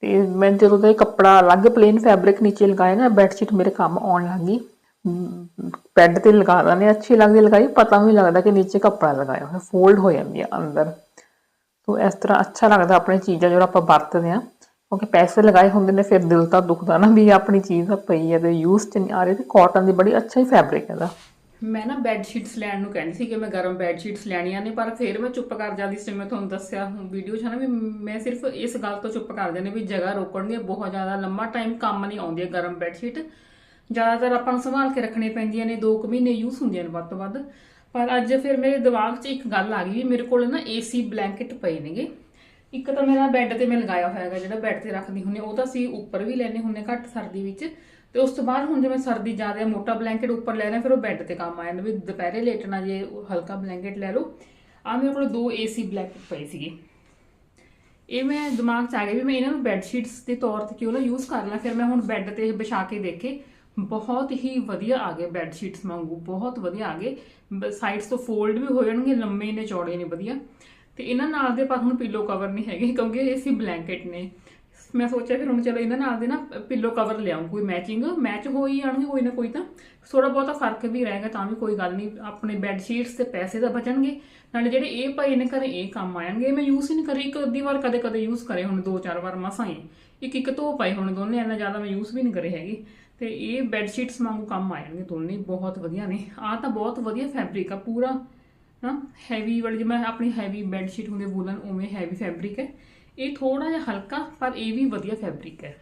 ਤੇ ਮੈਂ ਜਦੋਂ ਦਾ ਇਹ ਕੱਪੜਾ ਅਲੱਗ ਪਲੇਨ ਫੈਬਰਿਕ ਨੀਚੇ ਲਗਾਇਆ ਨਾ, ਬੈੱਡਸ਼ੀਟ ਮੇਰੇ ਕੰਮ ਆਉਣ ਲੱਗੀ ਬੈੱਡ ਤੇ ਲਗਾ ਦਿੰਦੇ ਅੱਛੀ ਲੱਗਦੀ ਲਗਾਈ, ਪਤਾ ਵੀ ਲੱਗਦਾ ਕਿ ਨੀਚੇ ਕੱਪੜਾ ਲਗਾਇਆ ਹੋਇਆ ਫੋਲਡ ਹੋ ਜਾਂਦੀ ਆ ਅੰਦਰ। ਤੋ ਇਸ ਤਰ੍ਹਾਂ ਅੱਛਾ ਲੱਗਦਾ ਆਪਣੀ ਚੀਜ਼ਾਂ ਜਿਹੜਾ ਆਪਾਂ ਵਰਤਦੇ ਆ ਕਿਉਂਕਿ ਪੈਸੇ ਲਗਾਏ ਹੁੰਦੇ ਨੇ, ਫਿਰ ਦਿਲ ਤਾਂ ਦੁਖਦਾ ਨਾ ਵੀ ਆਪਣੀ ਚੀਜ਼ ਆ ਪਈ ਹੈ ਤੇ ਯੂਜ਼ ਚ ਨਹੀਂ ਆ ਰਹੀ ਤੇ ਕਾਟਨ ਦੀ ਬੜੀ ਅੱਛਾ ਹੀ ਫੈਬਰਿਕ ਹੈ ਹੈਗਾ
ਮੈਂ ਨਾ ਬੈੱਡ ਸ਼ੀਟਸ ਲੈਣ ਨੂੰ ਕਹਿੰਦੀ ਸੀ ਕਿ ਮੈਂ ਗਰਮ ਬੈੱਡ ਸ਼ੀਟਸ ਲੈਣੀਆਂ ਨੇ, ਪਰ ਫਿਰ ਮੈਂ ਚੁੱਪ ਕਰ ਜਾਂਦੀ ਸੀ, ਮੈਂ ਤੁਹਾਨੂੰ ਦੱਸਿਆ ਹੁਣ ਵੀਡੀਓ 'ਚ ਹੈ ਨਾ ਵੀ ਮੈਂ ਸਿਰਫ ਇਸ ਗੱਲ ਤੋਂ ਚੁੱਪ ਕਰ ਜਾਂਦੀ ਵੀ ਜਗ੍ਹਾ ਰੋਕਣਗੇ ਬਹੁਤ ਜ਼ਿਆਦਾ ਲੰਮਾ ਟਾਈਮ ਕੰਮ ਨਹੀਂ ਆਉਂਦੀ ਹੈ ਗਰਮ ਬੈੱਡ ਸ਼ੀਟ ਜ਼ਿਆਦਾਤਰ ਆਪਾਂ ਨੂੰ ਸੰਭਾਲ ਕੇ ਰੱਖਣੀ ਪੈਂਦੀਆਂ ਨੇ 2 ਕੁ ਮਹੀਨੇ ਯੂਜ਼ ਹੁੰਦੀਆਂ ਨੇ ਵੱਧ ਤੋਂ ਵੱਧ। ਪਰ ਅੱਜ ਫਿਰ ਮੇਰੇ ਦਿਮਾਗ 'ਚ ਇੱਕ ਗੱਲ ਆ ਗਈ ਵੀ ਮੇਰੇ ਕੋਲ ਨਾ ਏਸੀ ਬਲੈਂਕਟ ਪਏ ਨੇਗੇ। ਇੱਕ ਤਾਂ ਮੇਰਾ ਬੈੱਡ ਤੇ ਮੈਂ ਲਗਾਇਆ ਹੋਇਆ ਹੈਗਾ ਜਿਹੜਾ ਬੈੱਡ ਤੇ ਰੱਖਦੀ ਹੁੰਨੇ ਉਹ ਤਾਂ ਅਸੀਂ ਉੱਪਰ ਵੀ ਲੈਨੇ ਹੁੰਨੇ ਘੱਟ ਸਰਦੀ ਵਿੱਚ। ਤੇ ਉਸ ਤੋਂ ਬਾਅਦ ਹੁਣ ਜਿਵੇਂ ਸਰਦੀ ਜ਼ਿਆਦਾ ਹੈ, ਮੋਟਾ ਬਲੈਂਕਟ ਉੱਪਰ ਲੈ ਲਿਆ ਫਿਰ ਉਹ ਬੈੱਡ ਤੇ ਕੰਮ ਆ ਜਾਂਦਾ ਵੀ ਦੁਪਹਿਰੇ ਲੇਟਣਾ ਜੇ ਹਲਕਾ ਬਲੈਂਕਟ ਲੈ ਲਓ। ਆ ਮੇਰੇ ਕੋਲ ਦੋ ਏਸੀ ਬਲੈਂਕਟ ਪਏ ਸੀਗੇ। ਇਹ ਮੈਂ ਦਿਮਾਗ 'ਚ ਆ ਗਿਆ ਵੀ ਮੈਂ ਇਹਨਾਂ ਨੂੰ ਬੈੱਡ ਸ਼ੀਟਸ ਦੇ ਤੌਰ ਤੇ ਕਿਉਂ ਨਾ ਯੂਜ਼ ਕਰ ਲਾਂ ਫਿਰ ਮੈਂ ਹੁਣ ਬੈੱਡ ਤੇ ਵਿਛਾ ਕੇ ਦੇਖੇ। ਬਹੁਤ ਹੀ ਵਧੀਆ ਆ ਗਏ ਬੈੱਡ ਸ਼ੀਟਸ ਵਾਂਗੂ, ਬਹੁਤ ਵਧੀਆ ਆ ਗਏ। ਸਾਈਡਸ ਤੋਂ ਫੋਲਡ ਵੀ ਹੋ ਜਾਣਗੇ, ਲੰਮੇ ਨੇ, ਚੌੜੇ ਨੇ, ਵਧੀਆ। ਤੇ ਇਹਨਾਂ ਨਾਲ ਦੇ ਪਰ ਹੁਣ ਪਿੱਲੋ ਕਵਰ ਨਹੀਂ ਹੈਗੇ, ਕਿਉਂਕਿ ਇਹ ਸੀ ਬਲੈਂਕਟ ਨੇ। ਮੈਂ ਸੋਚਿਆ ਫਿਰ ਹੁਣ ਚਲੋ ਇਹਨਾਂ ਨਾਲ ਦੇ ਨਾ ਪਿੱਲੋ ਕਵਰ ਲਿਆਉਂ ਕੋਈ ਮੈਚਿੰਗ ਮੈਚ ਹੋ ਹੀ ਜਾਣਗੇ ਕੋਈ ਨਾ ਕੋਈ ਤਾਂ। ਥੋੜਾ ਬਹੁਤਾ ਫ਼ਰਕ ਵੀ ਰਹੇਗਾ ਤਾਂ ਵੀ ਕੋਈ ਗੱਲ ਨਹੀਂ, ਆਪਣੇ ਬੈੱਡ ਸ਼ੀਟਸ ਤੇ ਪੈਸੇ ਤਾਂ ਬਚਣਗੇ। ਨਾਲੇ ਜਿਹੜੇ ਇਹ ਪਏ ਨੇ ਘਰੇ, ਇਹ ਕੰਮ ਆਣਗੇ। ਮੈਂ ਯੂਜ਼ ਹੀ ਨਹੀਂ ਕਰੀ, ਇੱਕ ਅੱਧੀ ਵਾਰ ਕਦੇ ਕਦੇ ਯੂਜ਼ ਕਰੇ ਹੁਣ ਦੋ ਚਾਰ ਵਾਰ, ਮਸਾਂ ਹੀ। ਇੱਕ ਇੱਕ ਧੋ ਪਏ ਹੁਣ ਦੋਨੇ, ਇੰਨਾ ਜ਼ਿਆਦਾ ਮੈਂ ਯੂਜ਼ ਵੀ ਨਹੀਂ ਕਰੇ ਹੈਗੇ। ਤੇ ਇਹ ਬੈੱਡ ਸ਼ੀਟਸ ਵਾਂਗੂ ਕੰਮ ਆ ਜਾਣਗੇ ਦੋਨੇ ਬਹੁਤ ਵਧੀਆ ਨੇ। ਆਹ ਤਾਂ ਬਹੁਤ ਵਧੀਆ ਫੈਬਰਿਕ ਆ, ਪੂਰਾ, ਨਾ ਹੈਵੀ ਵਾਲੀ, ਜਿਵੇਂ ਆਪਣੀ ਹੈਵੀ ਬੈੱਡ ਸ਼ੀਟ ਹੁੰਦੀ ਵੂਲਨ ਉਵੇਂ ਹੈਵੀ ਫੈਬਰਿਕ ਹੈ। ਇਹ ਥੋੜਾ ਜਿਹਾ ਹਲਕਾ, ਪਰ ਇਹ ਵੀ ਵਧੀਆ ਫੈਬਰਿਕ ਹੈ।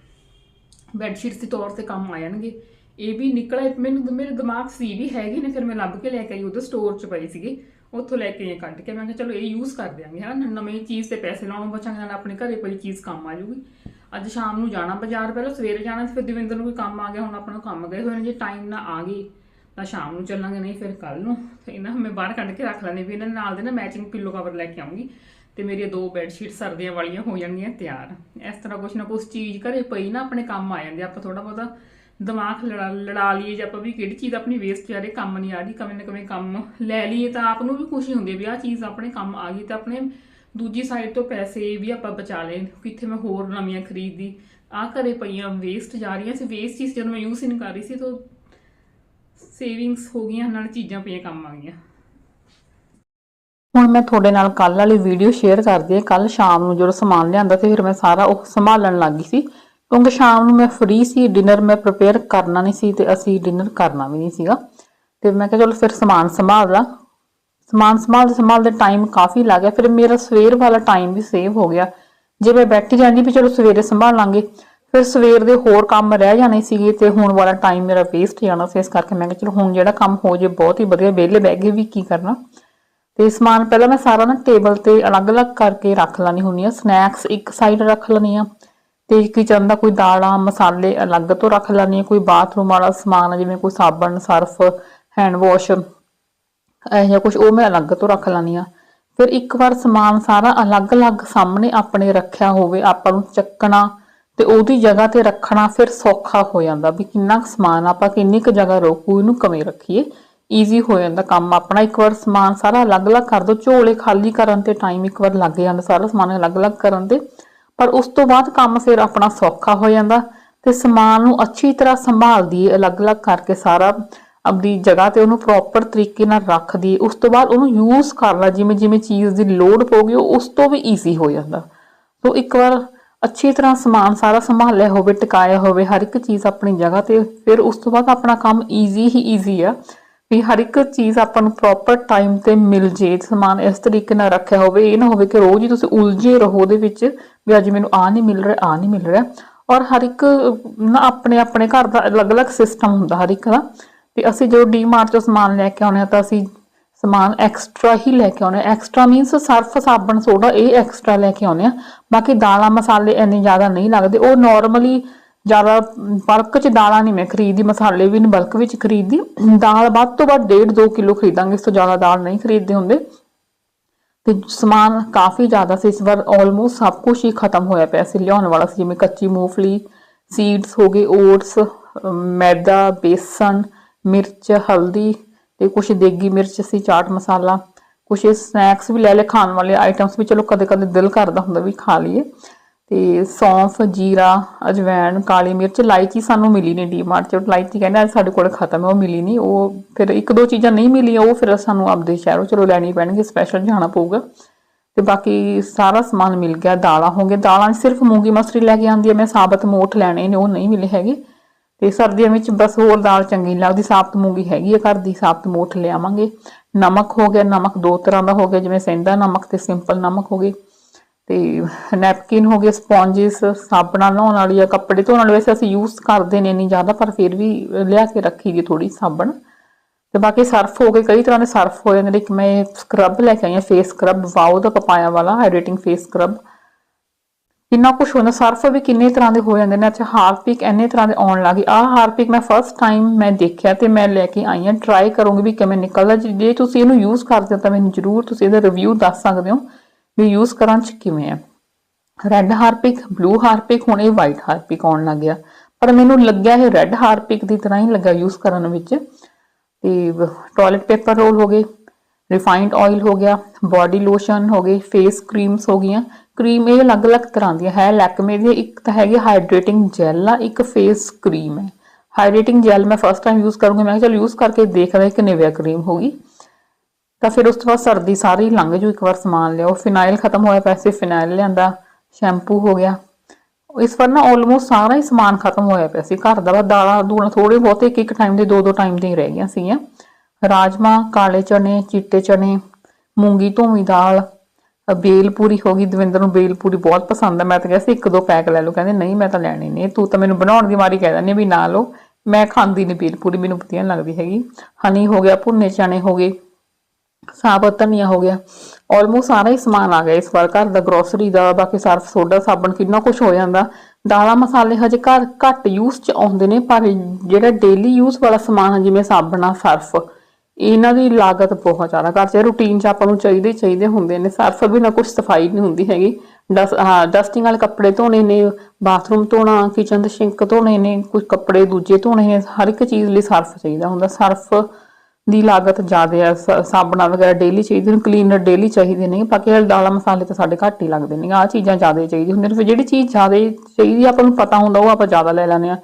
ਬੈੱਡ ਸ਼ੀਟਸ ਦੇ ਤੌਰ ਤੇ ਕੰਮ ਆ ਜਾਣਗੇ। ਇਹ ਵੀ ਨਿਕਲਿਆ ਮੈਨੂੰ ਮੇਰੇ ਦਿਮਾਗ 'ਚ ਸੀ ਵੀ ਹੈਗੇ ਨੇ, ਫਿਰ ਮੈਂ ਲੱਭ ਕੇ ਲੈ ਕੇ ਆਈ ਉਹਦੇ ਸਟੋਰ 'ਚ ਪਈ ਸੀਗੇ। ਉੱਥੋਂ ਲੈ ਕੇ ਇਹ ਕੱਢ ਕੇ, ਮੈਂ ਕਿਹਾ ਚਲੋ ਇਹ ਯੂਜ਼ ਕਰ ਦਿਆਂਗੇ, ਹਨਾ। ਨਵੀਂ ਚੀਜ਼ ਤੇ ਪੈਸੇ ਲਾਉਣੋਂ ਬਚਾਂਗੇ ਨਾਲ ਆਪਣੇ ਘਰੇ ਪਈ ਚੀਜ਼ ਕੰਮ ਆ ਜੂਗੀ ਅੱਜ ਸ਼ਾਮ ਨੂੰ ਜਾਣਾ ਬਾਜ਼ਾਰ ਪਹਿਲਾਂ ਸਵੇਰੇ ਜਾਣਾ ਸੀ ਫਿਰ ਦਵਿੰਦਰ ਨੂੰ ਕੋਈ ਕੰਮ ਆ ਗਿਆ, ਹੁਣ ਆਪਣਾ ਕੰਮ ਗਏ ਹੋਏ ਨੇ, ਜੇ ਟਾਈਮ ਨਾ ਆ ਗਈ ਤਾਂ ਸ਼ਾਮ ਨੂੰ ਚੱਲਾਂਗੇ, ਨਹੀਂ ਫਿਰ ਕੱਲ ਨੂੰ। ਤੇ ਇਹਨਾਂ ਮੈਂ ਬਾਹਰ ਕੱਢ ਕੇ ਰੱਖ ਲੈਣੇ ਵੀ ਇਹਨਾਂ ਨਾਲ ਦੇ ਨਾ ਮੈਚਿੰਗ ਪਿੱਲੋ ਕਵਰ ਲੈ ਕੇ ਆਉਂਗੀ ਤੇ ਮੇਰੀਆਂ ਦੋ ਬੈੱਡ ਸ਼ੀਟ ਸਰਦੀਆਂ ਵਾਲੀਆਂ ਹੋ ਜਾਣਗੀਆਂ ਤਿਆਰ। ਇਸ ਤਰ੍ਹਾਂ ਕੁਛ ਨਾ ਕੁਛ ਚੀਜ਼ ਘਰੇ ਪਈ ਨਾ ਆਪਣੇ ਕੰਮ ਆ ਜਾਂਦੇ ਆਪਾਂ ਥੋੜਾ ਬਹੁਤਾ ਦਿਮਾਗ ਲੜਾ ਲੜਾ ਲਈਏ ਜੇ ਆਪਾਂ ਵੀ ਕਿਹੜੀ ਚੀਜ਼ ਆਪਣੀ ਵੇਸਟ ਜਾ ਰਹੀ ਕੰਮ ਨਹੀਂ ਆ ਰਹੀ ਕਵੇਂ ਨਾ ਕਵੇਂ ਕੰਮ ਲੈ ਲਈਏ ਤਾਂ ਆਪ ਨੂੰ ਵੀ ਖੁਸ਼ੀ ਹੁੰਦੀ ਹੈ ਵੀ ਆਹ ਚੀਜ਼ ਆਪਣੇ ਕੰਮ ਆ ਗਈ ਤਾਂ ਆਪਣੇ ਦੂਜੀ ਸਾਈਡ ਤੋਂ ਪੈਸੇ ਵੀ ਆਪਾਂ ਬਚਾ ਲਏ ਕਿੱਥੇ ਮੈਂ ਹੋਰ ਨਵੀਆਂ ਖਰੀਦਦੀ ਆ ਘਰੇ ਪਈਆਂ ਵੇਸਟ ਜਾ ਰਹੀਆਂ ਸੀ ਵੇਸਟ ਚੀਜ਼ ਜਦੋਂ ਮੈਂ ਯੂਜ਼ ਹੀ ਨਹੀਂ ਕਰ ਰਹੀ ਸੀ, ਤਾਂ ਸੇਵਿੰਗਸ ਹੋ ਗਈਆਂ, ਨਾਲ ਚੀਜ਼ਾਂ ਪਈਆਂ, ਕੰਮ ਆ ਗਈਆਂ।
ਹੁਣ ਮੈਂ ਤੁਹਾਡੇ ਨਾਲ ਕੱਲ ਵਾਲੀ ਵੀਡੀਓ ਸ਼ੇਅਰ ਕਰਦੀ ਹਾਂ। ਕੱਲ ਸ਼ਾਮ ਨੂੰ ਜਦੋਂ ਸਮਾਨ ਲਿਆਂਦਾ ਤੇ ਫਿਰ ਮੈਂ ਸਾਰਾ ਉਹ ਸੰਭਾਲਣ ਲੱਗ ਗਈ ਸੀ। ਕਿਉਂਕਿ ਸ਼ਾਮ ਨੂੰ ਮੈਂ ਫ੍ਰੀ ਸੀ ਡਿਨਰ ਮੈਂ ਪ੍ਰਪੇਅਰ ਕਰਨਾ ਨਹੀਂ ਸੀ, ਤੇ ਅਸੀਂ ਡਿਨਰ ਕਰਨਾ ਵੀ ਨਹੀਂ ਸੀਗਾ। ਤੇ ਮੈਂ ਕਿਹਾ, ਚਲੋ ਫਿਰ ਸਮਾਨ ਸੰਭਾਲ ਲਾਂ। ਸਮਾਨ ਸੰਭਾਲਦੇ ਸੰਭਾਲਦੇ ਟਾਈਮ ਕਾਫੀ ਲੱਗ ਗਿਆ। ਫਿਰ ਮੇਰਾ ਸਵੇਰ ਵਾਲਾ ਟਾਈਮ ਵੀ ਸੇਵ ਹੋ ਗਿਆ। ਜੇ ਮੈਂ ਬੈਠੀ ਜਾਂਦੀ ਵੀ ਚਲੋ ਸਵੇਰੇ ਸੰਭਾਲ ਲਾਂਗੇ, ਫਿਰ ਸਵੇਰ ਦੇ ਹੋਰ ਕੰਮ ਰਹਿ ਜਾਣੇ ਸੀਗੇ ਤੇ ਹੁਣ ਵਾਲਾ ਟਾਈਮ ਮੇਰਾ ਵੇਸਟ ਜਾਣਾ ਸੀ। ਇਸ ਕਰਕੇ ਮੈਂ ਕਿਹਾ ਚਲੋ ਹੁਣ ਜਿਹੜਾ ਕੰਮ ਹੋ ਜੇ ਬਹੁਤ ਹੀ ਵਧੀਆ, ਵਿਹਲੇ ਬਹਿ ਕੇ ਵੀ ਕੀ ਕਰਨਾ। ਤੇ ਸਮਾਨ ਪਹਿਲਾਂ ਮੈਂ ਸਾਰਾ ਨਾ ਟੇਬਲ ਤੇ ਅਲੱਗ-ਅਲੱਗ ਕਰਕੇ ਰੱਖ ਲੈਣੀ ਹੁੰਦੀ ਆ ਸਨੈਕਸ ਇੱਕ ਸਾਈਡ ਰੱਖ ਲੈਣੀ ਆ ਤੇ ਕਿਚਨ ਦਾ ਕੋਈ ਦਾਲਾਂ, ਮਸਾਲੇ ਅਲੱਗ ਤੋਂ ਰੱਖ ਲੈਣੀ ਆ ਕੋਈ ਬਾਥਰੂਮ ਵਾਲਾ ਸਮਾਨ ਜਿਵੇਂ ਕੋਈ ਸਾਬਣ, ਸਰਫ ਹੈਂਡ ਵਾਸ਼ ਇਹੋ ਜਿਹਾ ਕੁਝ ਉਹ ਮੈਂ ਅਲੱਗ ਤੋਂ ਰੱਖ ਲੈਣੀ ਆ ਫਿਰ ਇੱਕ ਵਾਰ ਸਮਾਨ ਸਾਰਾ ਅਲੱਗ-ਅਲੱਗ ਸਾਹਮਣੇ ਆਪਣੇ ਰੱਖਿਆ ਹੋਵੇ, ਆਪਾਂ ਨੂੰ ਚੱਕਣਾ ਤੇ ਉਹਦੀ ਜਗ੍ਹਾ ਤੇ ਰੱਖਣਾ ਫਿਰ ਸੌਖਾ ਹੋ ਜਾਂਦਾ ਵੀ ਕਿੰਨਾ ਸਮਾਨ ਆਪਾਂ ਕਿੰਨੀ ਕੁ ਜਗ੍ਹਾ ਰੋਕੂ, ਇਹਨੂੰ ਕਿਵੇਂ ਰੱਖੀਏ? ਈਜ਼ੀ ਹੋ ਜਾਂਦਾ ਕੰਮ ਆਪਣਾ। ਇੱਕ ਵਾਰ ਸਮਾਨ ਸਾਰਾ ਅਲੱਗ-ਅਲੱਗ ਕਰ ਦੋ, ਝੋਲੇ ਖਾਲੀ ਕਰਨ ਤੇ ਟਾਈਮ ਇੱਕ ਵਾਰ ਲੱਗ ਜਾਂਦਾ ਸਾਰਾ ਸਮਾਨ ਅਲੱਗ-ਅਲੱਗ ਕਰਨ ਤੇ। ਪਰ ਉਸ ਤੋਂ ਬਾਅਦ ਕੰਮ ਫਿਰ ਆਪਣਾ ਸੌਖਾ ਹੋ ਜਾਂਦਾ ਤੇ ਸਮਾਨ ਨੂੰ ਅੱਛੀ ਤਰ੍ਹਾਂ ਸੰਭਾਲਦੀ ਏ ਅਲੱਗ-ਅਲੱਗ ਕਰਕੇ ਸਾਰਾ ਆਪਣੀ ਜਗ੍ਹਾ ਤੇ ਉਹਨੂੰ ਪ੍ਰੋਪਰ ਤਰੀਕੇ ਨਾਲ ਰੱਖਦੀ ਏ ਉਸ ਤੋਂ ਬਾਅਦ ਉਹਨੂੰ ਯੂਜ਼ ਕਰਨਾ ਜਿਵੇਂ ਜਿਵੇਂ ਚੀਜ਼ ਦੀ ਲੋੜ ਪਊਗੀ ਉਸ ਤੋਂ ਵੀ ਈਜ਼ੀ ਹੋ ਜਾਂਦਾ। ਸੋ ਇੱਕ ਵਾਰ ਅੱਛੀ ਤਰ੍ਹਾਂ ਸਮਾਨ ਸਾਰਾ ਸੰਭਾਲਿਆ ਹੋਵੇ, ਟਿਕਾਇਆ ਹੋਵੇ, ਹਰ ਇੱਕ ਚੀਜ਼ ਆਪਣੀ ਜਗ੍ਹਾ ਤੇ, ਫਿਰ ਉਸ ਤੋਂ ਬਾਅਦ ਆਪਣਾ ਕੰਮ ਈਜ਼ੀ ਹੀ ਈਜ਼ੀ ਆ, ਵੀ ਹਰ ਇੱਕ ਚੀਜ਼ ਆਪਾਂ ਨੂੰ ਪ੍ਰੋਪਰ ਟਾਈਮ ਤੇ ਮਿਲ ਜੇ, ਸਮਾਨ ਇਸ ਤਰੀਕੇ ਨਾਲ ਰੱਖਿਆ ਹੋਵੇ, ਇਹ ਨਾ ਹੋਵੇ ਕਿ ਰੋਜ਼ ਹੀ ਤੁਸੀਂ ਉਲਝੇ ਰਹੋ ਉਹਦੇ ਵਿੱਚ, ਵੀ ਅੱਜ ਮੈਨੂੰ ਆ ਨਹੀਂ ਮਿਲ ਰਿਹਾ ਆ ਨਹੀਂ ਮਿਲ ਰਿਹਾ। ਔਰ ਹਰ ਇੱਕ ਨਾ ਆਪਣੇ ਆਪਣੇ ਘਰ ਦਾ ਅਲੱਗ-ਅਲੱਗ ਸਿਸਟਮ ਹੁੰਦਾ ਹਰ ਇੱਕ ਦਾ। ਤੇ ਅਸੀਂ ਜਦੋਂ ਡੀਮਾਰਟ ਤੋਂ ਸਮਾਨ ਲੈ ਕੇ ਆਉਂਦੇ ਹਾਂ ਤਾਂ ਅਸੀਂ ਸਮਾਨ ਐਕਸਟਰਾ ਹੀ ਲੈ ਕੇ ਆਉਣੇ ਐਕਸਟਰਾ ਮੀਨਸ ਸਰਫ ਸਾਬਣ ਸੋਡਾ ਇਹ ਐਕਸਟਰਾ ਲੈ ਕੇ ਆਉਣੇ ਆ ਬਾਕੀ ਦਾਲਾਂ ਮਸਾਲੇ ਇੰਨੇ ਜ਼ਿਆਦਾ ਨਹੀਂ ਲੱਗਦੇ। ਉਹ ਨਾਰਮਲੀ ਜ਼ਿਆਦਾ ਬਲਕ ਚ ਦਾਲਾਂ ਨਹੀਂ ਮੈਂ ਖਰੀਦਦੀ, ਮਸਾਲੇ ਵੀ ਨਹੀਂ ਬਲਕ ਵਿੱਚ ਖਰੀਦਦੀ। ਦਾਲ ਵੱਧ ਤੋਂ ਵੱਧ 1.5 2 ਕਿਲੋ ਖਰੀਦਾਂਗੇ, ਇਸ ਤੋਂ ਜ਼ਿਆਦਾ ਦਾਲ ਨਹੀਂ ਖਰੀਦਦੇ ਹੁੰਦੇ। ਤੇ ਸਮਾਨ ਕਾਫੀ ਜ਼ਿਆਦਾ ਸੀ। ਇਸ ਵਾਰ ਆਲਮੋਸਟ ਸਭ ਕੁਝ ਹੀ ਖਤਮ ਹੋਇਆ ਪਿਆ ਸੀ। ਲਿਆਉਣ ਵਾਲਾ ਸੀ ਜਿਵੇਂ ਕੱਚੀ ਮੂੰਗਫਲੀ ਸੀਡਸ ਹੋ ਗਏ ਓਟਸ ਮੈਦਾ, ਬੇਸਨ ਮਿਰਚ, ਹਲਦੀ ਤੇ ਕੁਝ ਦੇਗੀ ਮਿਰਚ ਸੀ, ਚਾਟ ਮਸਾਲਾ। ਕੁਝ ਸਨੈਕਸ ਵੀ ਲੈ ਲੈ ਖਾਣ ਵਾਲੇ ਆਈਟਮਸ ਵੀ ਚਲੋ ਕਦੇ ਕਦੇ ਦਿਲ ਕਰਦਾ ਹੁੰਦਾ ਵੀ ਖਾ ਲਈਏ। ਤੇ ਸੌਂਫ, ਜੀਰਾ ਅਜਵਾਇਣ ਕਾਲੀ ਮਿਰਚ ਇਲਾਇਚੀ ਸਾਨੂੰ ਮਿਲੀ ਨਹੀਂ ਡੀਮਾਰਟ ਚ। ਇਲਾਇਚੀ ਕਹਿੰਦੇ ਅੱਜ ਸਾਡੇ ਕੋਲ ਖਤਮ ਹੈ, ਉਹ ਮਿਲੀ ਨਹੀਂ ਉਹ ਫਿਰ ਇੱਕ ਦੋ ਚੀਜ਼ਾਂ ਨਹੀਂ ਮਿਲੀਆਂ, ਉਹ ਫਿਰ ਸਾਨੂੰ ਆਪਦੇ ਸ਼ਹਿਰੋਂ ਚਲੋ ਲੈਣੀ ਪੈਣਗੇ ਸਪੈਸ਼ਲ ਜਾਣਾ ਪਊਗਾ। ਤੇ ਬਾਕੀ ਸਾਰਾ ਸਮਾਨ ਮਿਲ ਗਿਆ, ਦਾਲਾਂ ਹੋ ਗਏ ਦਾਲਾਂ 'ਚ ਸਿਰਫ ਮੂੰਗੀ ਮਸਰੀ ਲੈ ਕੇ ਆਂਦੀ ਹੈ, ਮੈਂ ਸਾਬਤ ਮੋਠ ਲੈਣੇ ਨੇ, ਉਹ ਨਹੀਂ ਮਿਲੇ ਹੈਗੇ। ਤੇ ਸਰਦੀਆਂ ਵਿੱਚ ਬਸ ਹੋਰ ਦਾਲ ਚੰਗੀ ਨਹੀਂ ਲੱਗਦੀ, ਸਾਬਤ ਮੂੰਗੀ ਹੈਗੀ ਆ ਘਰ ਦੀ, ਸਾਬਤ ਮੋਠ ਲਿਆਵਾਂਗੇ। ਨਮਕ ਹੋ ਗਿਆ, ਨਮਕ ਦੋ ਤਰ੍ਹਾਂ ਦਾ ਹੋ ਗਿਆ, ਜਿਵੇਂ ਸੈਂਦਾ ਨਮਕ ਤੇ ਸਿੰਪਲ ਨਮਕ ਹੋ ਗਏ। ਤੇ ਨੈਪਕਿਨ ਹੋ ਗਏ, ਸਪੌਂਜਸ, ਸਾਬਣਾਂ ਨਹਾਉਣ ਵਾਲੀ ਆ, ਕੱਪੜੇ ਧੋਣ ਵਾਲੇ, ਵੈਸੇ ਅਸੀਂ ਯੂਜ਼ ਕਰਦੇ ਨੇ ਨਹੀਂ ਜ਼ਿਆਦਾ, ਪਰ ਫਿਰ ਵੀ ਲਿਆ ਕੇ ਰੱਖੀ ਦੀ ਥੋੜੀ ਸਾਬਣ। ਤੇ ਬਾਕੀ ਸਰਫ ਹੋ ਗਏ, ਕਈ ਤਰ੍ਹਾਂ ਦੇ ਸਰਫ ਹੋ ਜਾਂਦੇ ਨੇ, ਇੱਕ ਮੈਂ ਸਕਰਬ ਲੈ ਕੇ ਆਈ ਹਾਂ ਫੇਸ ਸਕਰਬ ਵਾਓ ਦਾ ਪਪਾਇਆ ਵਾਲਾ ਹਾਈਡਰੇਟਿੰਗ ਫੇਸ ਸਕਰਬ ਕਿੰਨਾ ਕੁਝ ਹੁੰਦਾ ਸਰਫ ਵੀ ਕਿੰਨੇ ਤਰ੍ਹਾਂ ਦੇ ਹੋ ਜਾਂਦੇ ਨੇ। ਅੱਛਾ ਹਾਰਪਿਕ ਇੰਨੇ ਤਰ੍ਹਾਂ ਦੇ ਆਉਣ ਲੱਗੇ ਆਹ ਹਾਰਪਿਕ ਮੈਂ ਫਸਟ ਟਾਈਮ ਮੈਂ ਦੇਖਿਆ ਤੇ ਮੈਂ ਲੈ ਕੇ ਆਈ ਹਾਂ। ਟਰਾਈ ਕਰੂੰਗੀ ਵੀ ਕਿਵੇਂ ਨਿਕਲਦਾ। ਜੇ ਤੁਸੀਂ ਇਹਨੂੰ ਯੂਜ਼ ਕਰਦੇ ਹੋ ਤਾਂ ਮੈਨੂੰ ਜਰੂਰ ਤੁਸੀਂ ਇਹਦਾ ਰਿਵਿਊ ਦੱਸ ਸਕਦੇ ਹੋ ਵੀ ਯੂਜ਼ ਕਰਨ ਚ ਕਿਵੇਂ ਹੈ ਰੈੱਡ ਹਾਰਪਿਕ ਬਲੂ ਹਾਰਪਿਕ ਹੁਣ ਇਹ ਵਾਈਟ ਹਾਰਪਿਕ ਆਉਣ ਲੱਗ ਗਿਆ। ਪਰ ਮੈਨੂੰ ਲੱਗਿਆ ਇਹ ਰੈੱਡ ਹਾਰਪਿਕ ਦੀ ਤਰ੍ਹਾਂ ਹੀ ਲੱਗਾ ਯੂਜ਼ ਕਰਨ ਵਿੱਚ। ਤੇ ਟਾਇਲਟ ਪੇਪਰ ਰੋਲ ਹੋ ਗਏ ਰਿਫਾਈਨਡ ਆਇਲ ਹੋ ਗਿਆ ਬਾਡੀ ਲੋਸ਼ਨ ਹੋ ਗਈ ਫੇਸ ਕਰੀਮਸ ਹੋ ਗਈਆਂ। ਕਰੀਮ ਇਹ ਅਲੱਗ-ਅਲੱਗ ਤਰ੍ਹਾਂ ਦੀਆਂ ਹੈ ਲੈਕਮੇ ਦੀ, ਇੱਕ ਤਾਂ ਹੈਗੀ ਹਾਈਡਰੇਟਿੰਗ ਜੈਲ ਆ, ਇੱਕ ਫੇਸ ਕਰੀਮ ਹੈ ਹਾਈਡਰੇਟਿੰਗ ਜੈਲ ਮੈਂ ਫਸਟ ਟਾਈਮ ਯੂਜ਼ ਕਰੂੰਗੀ। ਮੈਂ ਚਲ ਯੂਜ਼ ਕਰਕੇ ਦੇਖਦਾ ਕਿ ਨਿਵਿਆ ਕਰੀਮ ਹੋਗੀ ਤਾਂ ਫਿਰ ਉਸ ਤੋਂ ਬਾਅਦ ਸਰਦੀ ਸਾਰੀ ਲੰਘ ਜੂ, ਇੱਕ ਵਾਰ ਸਮਾਨ ਲਿਆਓ। ਫਿਨਾਈਲ ਖਤਮ ਹੋਇਆ ਪੈਸੇ ਫਿਨਾਈਲ ਲਿਆਂਦਾ। ਸ਼ੈਂਪੂ ਹੋ ਗਿਆ। ਇਸ ਵਾਰ ਨਾ ਆਲਮੋਸਟ ਸਾਰਾ ਹੀ ਸਮਾਨ ਖਤਮ ਹੋਇਆ ਪਿਆ ਸੀ। ਘਰ ਦਾ ਬਸ ਦਾਲਾਂ ਦੂਲਾਂ ਥੋੜੇ ਬਹੁਤੇ, ਇੱਕ ਇੱਕ ਟਾਈਮ ਦੇ ਦੋ ਦੋ ਟਾਈਮ ਦੇ ਰਹਿ ਗਈਆਂ ਸੀਗੀਆਂ। ਰਾਜਮਾ ਕਾਲੇ ਚਨੇ, ਚਿੱਟੇ ਚਨੇ, ਮੂੰਗੀ ਧੋਵੀਂ ਦਾਲ ਬੇਲ ਪੂਰੀ ਹੋ ਗਈ, ਦਵਿੰਦਰ ਨੂੰ ਬੇਲ ਪੂਰੀ ਬਹੁਤ ਪਸੰਦ ਹੈ ਮੈਂ ਤਾਂ ਕਿਹਾ ਸੀ, ਇੱਕ ਦੋ ਪੈਕ ਲੈ ਲਓ। ਕਹਿੰਦੇ, ਨਹੀਂ, ਮੈਂ ਤਾਂ ਲੈਣੀ ਨਹੀਂ। ਤੂੰ ਤਾਂ ਮੈਨੂੰ ਬਣਾਉਣ ਦੀ ਮਾਰੀ ਕਹਿ ਦਿੰਦੀ ਵੀ ਨਾ ਲਓ। ਮੈਂ ਖਾਂਦੀ ਨਹੀਂ ਬੇਲ ਪੂਰੀ ਮੈਨੂੰ ਵਧੀਆ ਲੱਗਦੀ ਹੈਗੀ। ਹਨੀ ਹੋ ਗਿਆ, ਭੁੰਨੇ ਚਨੇ ਹੋ ਗਏ ਸਾਬਤ ਧਨੀਆ ਹੋ ਗਿਆ। ਆਲਮੋਸਟ ਸਾਰਾ ਹੀ ਸਮਾਨ ਆ ਗਿਆ ਇਸ ਵਾਰ। ਘਰ ਦਾ ਗਰੋਸਰੀ ਦਾ, ਬਾਕੀ ਸਰਫ ਸੋਡਾ ਸਾਬਣ ਕਿੰਨਾ ਕੁਝ ਹੋ ਜਾਂਦਾ। ਦਾਲਾਂ ਮਸਾਲੇ ਹਜੇ ਘਰ ਘੱਟ ਯੂਜ਼ ਚ ਆਉਂਦੇ ਨੇ, ਪਰ ਜਿਹੜਾ ਡੇਲੀ ਯੂਜ਼ ਵਾਲਾ ਸਮਾਨ ਹੈ ਜਿਵੇਂ ਸਾਬਣਾ ਸਰਫ ਇਹਨਾਂ ਦੀ ਲਾਗਤ ਬਹੁਤ ਜ਼ਿਆਦਾ ਘਰ ਚ ਰੂਟੀਨ ਚ ਆਪਾਂ ਨੂੰ ਚਾਹੀਦੇ ਹੀ ਚਾਹੀਦੇ ਹੁੰਦੇ ਨੇ ਸਰਫ ਵੀ ਨਾ ਕੁਝ ਸਫ਼ਾਈ ਨਹੀਂ ਹੁੰਦੀ ਹੈਗੀ। ਡਸ ਹਾਂ ਡਸਟਿੰਗ ਵਾਲੇ ਕੱਪੜੇ ਧੋਣੇ ਨੇ ਬਾਥਰੂਮ ਧੋਣਾ ਕਿਚਨ ਦੇ ਸਿੰਕ ਧੋਣੇ ਨੇ ਕੁਝ ਕੱਪੜੇ ਦੂਜੇ ਧੋਣੇ ਨੇ ਹਰ ਇੱਕ ਚੀਜ਼ ਲਈ ਸਰਫ ਚਾਹੀਦਾ ਹੁੰਦਾ ਸਰਫ ਦੀ ਲਾਗਤ ਜ਼ਿਆਦਾ ਹੈ ਸ- ਸਾਬਣਾਂ ਵਗੈਰਾ ਡੇਲੀ ਚਾਹੀਦੇ ਨੇ ਕਲੀਨਰ ਡੇਲੀ ਚਾਹੀਦੇ ਨੇ ਬਾਕੀ ਦਾਲਾਂ ਮਸਾਲੇ ਤਾਂ ਸਾਡੇ ਘੱਟ ਹੀ ਲੱਗਦੇ ਨੇ ਆਹ ਚੀਜ਼ਾਂ ਜ਼ਿਆਦਾ ਚਾਹੀਦੀ ਹੁੰਦੀਆਂ ਨੇ ਫਿਰ ਜਿਹੜੀ ਚੀਜ਼ ਜ਼ਿਆਦਾ ਚਾਹੀਦੀ ਆ, ਆਪਾਂ ਨੂੰ ਪਤਾ ਹੁੰਦਾ ਉਹ ਆਪਾਂ ਜ਼ਿਆਦਾ ਲੈ ਲੈਂਦੇ ਆ